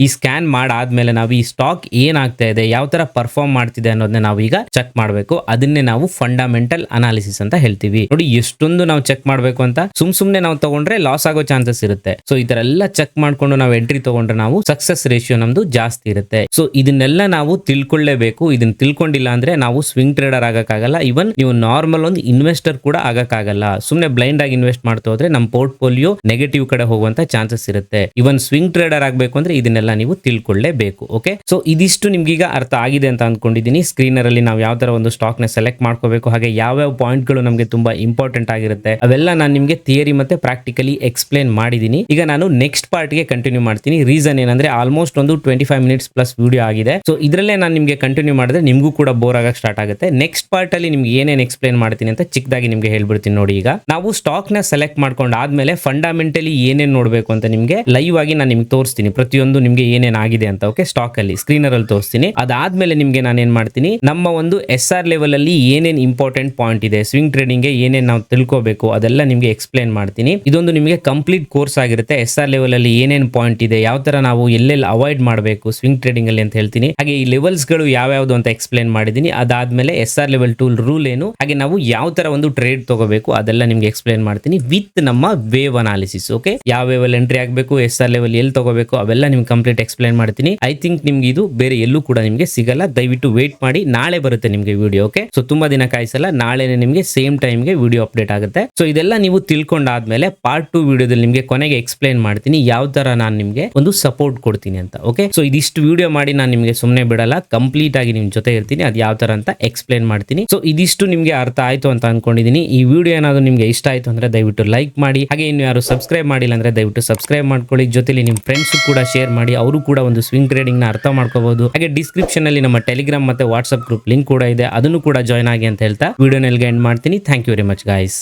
ಈ ಸ್ಕ್ಯಾನ್ ಮಾಡಾದ್ಮೇಲೆ ನಾವು ಈ ಸ್ಟಾಕ್ ಏನಾಗ್ತಾ ಇದೆ, ಯಾವ ತರ ಪರ್ಫಾರ್ಮ್ ಮಾಡ್ತಿದೆ ಅನ್ನೋದನ್ನ ನಾವು ಈಗ ಚೆಕ್ ಮಾಡಬೇಕು. ಅದನ್ನೇ ನಾವು ಫಂಡಮೆಂಟಲ್ ಅನಾಲಿಸಿಸ್ ಅಂತ ಹೇಳ್ತೀವಿ. ನೋಡಿ, ಎಷ್ಟೊಂದು ನಾವು ಚೆಕ್ ಮಾಡಬೇಕು ಅಂತ ಸುಮ್ ಸುಮ್ನೆ ನಾವು ತಗೊಂಡ್ರೆ ಲಾಸ್ ಆಗೋ ಚಾನ್ಸಸ್ ಇರುತ್ತೆ. ಸೊ ಈ ತರ ಎಲ್ಲ ಚೆಕ್ ಮಾಡ್ಕೊಂಡು ನಾವು ಎಂಟ್ರಿ ತಗೊಂಡ್ರೆ ನಾವು ಸಕ್ಸಸ್ ರೇಷಿಯೋ ನಮ್ದು ಜಾಸ್ತಿ ಇರುತ್ತೆ. ಸೊ ಇದನ್ನೆಲ್ಲ ನಾವು ತಿಳ್ಕೊಳ್ಳೇಬೇಕು ಇದನ್ನ ತಿಳ್ಕೊಂಡಿಲ್ಲ ಅಂದ್ರೆ ನಾವು ಸ್ವಿಂಗ್ ಟ್ರೇಡರ್ ಆಗಕ್ಕಾಗಲ್ಲ. ಇವನ್ ನೀವು ನಾರ್ಮಲ್ ಒಂದು ಇನ್ವೆಸ್ಟರ್ ಕೂಡ ಆಗಕ್ಕಾಗಲ್ಲ. ಸುಮ್ನೆ ಬ್ಲೈಂಡ್ ಆಗಿ ಇನ್ವೆಸ್ಟ್ ಮಾಡ್ತಾ ಹೋದ್ರೆ ನಮ್ಮ ಪೋರ್ಟ್ಫೋಲಿಯೋ ನೆಗೆಟಿವ್ ಕಡೆ ಹೋಗುವಂತ ಚಾನ್ಸಸ್ ಇರುತ್ತೆ. ಇವನ್ ಸ್ವಿಂಗ್ ಟ್ರೇಡರ್ ಆಗಬೇಕು ಅಂದ್ರೆ ಇದನ್ನೆಲ್ಲ ನೀವು ತಿಳ್ಕೊಳ್ಳೇಬೇಕು ಓಕೆ ಸೊ ಇದಿಷ್ಟು ನಿಮ್ಗೀಗ ಅರ್ಥ ಆಗಿದೆ ಅಂತ ಅಂದ್ಕೊಂಡಿದ್ದೀನಿ. ಸ್ಕ್ರೀನರ್ ಅಲ್ಲಿ ನಾವು ಯಾವ ಒಂದು ಸ್ಟಾಕ್ನ ಸೆಲೆಕ್ಟ್ ಮಾಡ್ಕೋಬೇಕು, ಹಾಗೆ ಯಾವ್ಯಾವ ಪಾಯಿಂಟ್ಗಳು ನಮಗೆ ತುಂಬಾ ಇಂಪಾರ್ಟೆಂಟ್ ಆಗಿರುತ್ತೆ, ಅವೆಲ್ಲ ನಾನು ನಿಮಗೆ ಥಿಯರಿ ಮತ್ತೆ ಪ್ರಾಕ್ಟಿಕಲಿ ಎಕ್ಸ್ಪ್ಲೇನ್ ಮಾಡಿದ್ದೀನಿ ಈಗ ನಾನು ನೆಕ್ಸ್ಟ್ ಪಾರ್ಟ್ಗೆ ಕಂಟಿನ್ಯೂ ಮಾಡ್ತೀನಿ. ರೀಸನ್ ಏನಂದ್ರೆ ಆಲ್ಮೋಸ್ಟ್ ಒಂದು twenty five minutes plus video ಆಗಿದೆ. ಸೊ ಇದರಲ್ಲೇ ನಾನು ನಿಮಗೆ ಕಂಟಿನ್ಯೂ ಮಾಡಿದ್ರೆ ನಿಮಗೂ ಕೂಡ ಬೋರ್ ಆಗಕ್ಕೆ ಸ್ಟಾರ್ಟ್ ಆಗುತ್ತೆ. ನೆಕ್ಸ್ಟ್ ಪಾರ್ಟ್ ಅಲ್ಲಿ ನಿಮ್ಗೆ ಏನೇನು ಎಕ್ಸ್ಪ್ಲೇನ್ ಮಾಡ್ತೀನಿ ಅಂತ ಚಿಕ್ಕದಾಗಿ ನಿಮ್ಗೆ ಹೇಳ್ಬಿಡ್ತೀನಿ ನೋಡಿ ಈಗ. ನಾವು ಸ್ಟಾಕ್ನ ಸೆಲೆಕ್ಟ್ ಮಾಡ್ಕೊಂಡು ಆದ್ಮೇಲೆ ಫಂಡಮೆಂಟಲಿ ಏನೇನು ನೋಡಬೇಕು ಅಂತ ನಿಮ್ಗೆ ಲೈವ್ ಆಗಿ ನಾನು ನಿಮ್ಗೆ ತೋರಿಸ್ತೀನಿ. ಪ್ರತಿಯೊಂದು ನಿಮ್ಗೆ ಏನೇನ್ ಆಗಿದೆ ಅಂತ ಓಕೆ ಸ್ಟಾಕ್ ಅಲ್ಲಿ ಸ್ಕ್ರೀನರ್ ಅಲ್ಲಿ ತೋರಿಸ್ತೀನಿ. ಅದಾದ್ಮೇಲೆ ನಿಮ್ಗೆ ನಾನು ಏನ್ ಮಾಡ್ತೀನಿ, ನಮ್ಮ ಒಂದು ಎಸ್ ಆರ್ ಲೆವೆಲ್ ಅಲ್ಲಿ ಏನೇನ್ ಇಂಪಾರ್ಟೆಂಟ್ ಪಾಯಿಂಟ್ ಇದೆ ಸ್ವಿಂಗ್ ಟ್ರೇಡಿಂಗ್ಗೆ ಏನೇನ್ ನಾವು ತಿಳ್ಕೋಬೇಕು, ಅದೆಲ್ಲ ನಿಮ್ಗೆ ಎಕ್ಸ್ಪ್ಲೇನ್ ಮಾಡ್ತೀನಿ. ಇದೊಂದು ನಿಮಗೆ ಕಂಪ್ಲೀಟ್ ಕೋರ್ಸ್ ಆಗಿರುತ್ತೆ. ಎಸ್ ಆರ್ ಲೆವೆಲ್ ಅಲ್ಲಿ ಏನೇನ್ ಪಾಯಿಂಟ್ ಇದೆ, ಯಾವ ತರ ನಾವು ಎಲ್ಲೆಲ್ಲಿ ಅವಾಯ್ಡ್ ಮಾಡಬೇಕು ಸ್ವಿಂಗ್ ಟ್ರೇಡಿಂಗ್ ಅಲ್ಲಿ ಅಂತ ಹೇಳ್ತೀನಿ. ಹಾಗೆ ಈ ಲೆವೆಲ್ಸ್ಗಳು ಯಾವ್ಯಾವ್ದು ಅಂತ ಎಕ್ಸ್ಪ್ಲೇನ್ ಮಾಡಿದೀನಿ ಅದಾದ್ಮೇಲೆ S R level tool rule ಏನು, ಹಾಗೆ ನಾವು ಯಾವ ತರ ಒಂದು ಟ್ರೇಡ್ ತಗೋಬೇಕು, ಅದೆಲ್ಲ ನಿಮ್ಗೆ ಎಕ್ಸ್ಪ್ಲೇನ್ ಮಾಡ್ತೀನಿ ವಿತ್ ನಮ್ಮ ವೇವ್ ಅನಾಲಿಸಿಸ್ ಓಕೆ ಯಾವ ಲೆವೆಲ್ ಎಂಟ್ರಿ ಆಗಬೇಕು ಎಸ್ ಆರ್ ಲೆವೆಲ್ ಎಲ್ಲಿ ತಗೋಬೇಕು, ಅವೆಲ್ಲ ನಿಮ್ಗೆ ಕಂಪ್ಲೀಟ್ ಎಕ್ಸ್ಪ್ಲೈನ್ ಮಾಡ್ತೀನಿ. ಐ ಥಿಂಕ್ ನಿಮ್ಗೆ ಇದು ಬೇರೆ ಎಲ್ಲೂ ಕೂಡ ನಿಮಗೆ ಸಿಗಲ್ಲ. ದಯವಿಟ್ಟು ವೇಟ್ ಮಾಡಿ. ನಾಳೆ ಬರುತ್ತೆ ನಿಮಗೆ ವಿಡಿಯೋ ಓಕೆ ಸೊ ತುಂಬಾ ದಿನ ಕಾಯಿಸಲ್ಲ. ನಾಳೆನೆ ನಿಮಗೆ ಸೇಮ್ ಟೈಮ್ಗೆ ವಿಡಿಯೋ ಅಪ್ಡೇಟ್ ಆಗುತ್ತೆ. ಸೊ ಇದೆಲ್ಲ ನೀವು ತಿಳ್ಕೊಂಡಾದ್ಮೇಲೆ ಪಾರ್ಟ್ ಟು ವಿಡಿಯೋದಲ್ಲಿ ನಿಮಗೆ ಕೊನೆಗೆ ಎಕ್ಸ್ಪ್ಲೈನ್ ಮಾಡ್ತೀನಿ. ಯಾವ ತರ ನಾನು ನಿಮ್ಗೆ ಒಂದು ಸಪೋರ್ಟ್ ಕೊಡ್ತೀನಿ ಅಂತ ಓಕೆ ಸೊ ಇದಿಷ್ಟು ವಿಡಿಯೋ ಮಾಡಿ ನಾನು ನಿಮ್ಗೆ ಸುಮ್ಮನೆ ಬಿಡಲ್ಲ. ಕಂಪ್ಲೀಟ್ ಆಗಿ ನಿಮ್ ಜೊತೆ ಇರ್ತೀನಿ. ಅದು ಯಾವ ತರ ಅಂತ ಎಕ್ಸ್ಪ್ಲೈನ್ ಮಾಡ್ತೀನಿ. ಸೊ ಇದಿಷ್ಟು ನಿಮ್ಗೆ ಅರ್ಥ ಆಯ್ತು ಅಂತ ಅನ್ಕೊಂಡಿದೀನಿ. ಈ ವಿಡಿಯೋ ಏನಾದ್ರು ನಿಮ್ಗೆ ಇಷ್ಟ ಆಯ್ತು ಅಂದ್ರೆ ದಯವಿಟ್ಟು ಲೈಕ್ ಮಾಡಿ. ಹಾಗೆ ಇನ್ನು ಯಾರು ಸಬ್ಸ್ಕ್ರೈಬ್ ಮಾಡಿಲ್ಲ ಅಂದ್ರೆ ದಯವಿಟ್ಟು ಸಬ್ಸ್ಕ್ರೈಬ್ ಮಾಡ್ಕೊಳ್ಳಿ. ಜೊತೆಲಿ ನಿಮ್ಮ ಫ್ರೆಂಡ್ಸ್ ಕೂಡ ಶೇರ್ ಮಾಡಿ, ಅವರು ಕೂಡ ಒಂದು ಸ್ವಿಂಗ್ ಟ್ರೇಡಿಂಗ್ನ ಅರ್ಥ ಮಾಡ್ಕೋಬಹುದು ಹಾಗೆ ಡಿಸ್ಕ್ರಿಪ್ಷನ್ ಅಲ್ಲಿ ನಮ್ಮ ಟೆಲಿಗ್ರಾಮ್ ಮತ್ತೆ ವಾಟ್ಸ್ಆಪ್ ಗ್ರೂಪ್ ಲಿಂಕ್ ಕೂಡ ಇದೆ. ಅದನ್ನು ಕೂಡ ಜಾಯ್ನ್ ಆಗಿ ಅಂತ ಹೇಳ್ತಾ ವಿಡಿಯೋನಲ್ಲಿ ಎಂಡ್ ಮಾಡ್ತೀನಿ. Thank you very much guys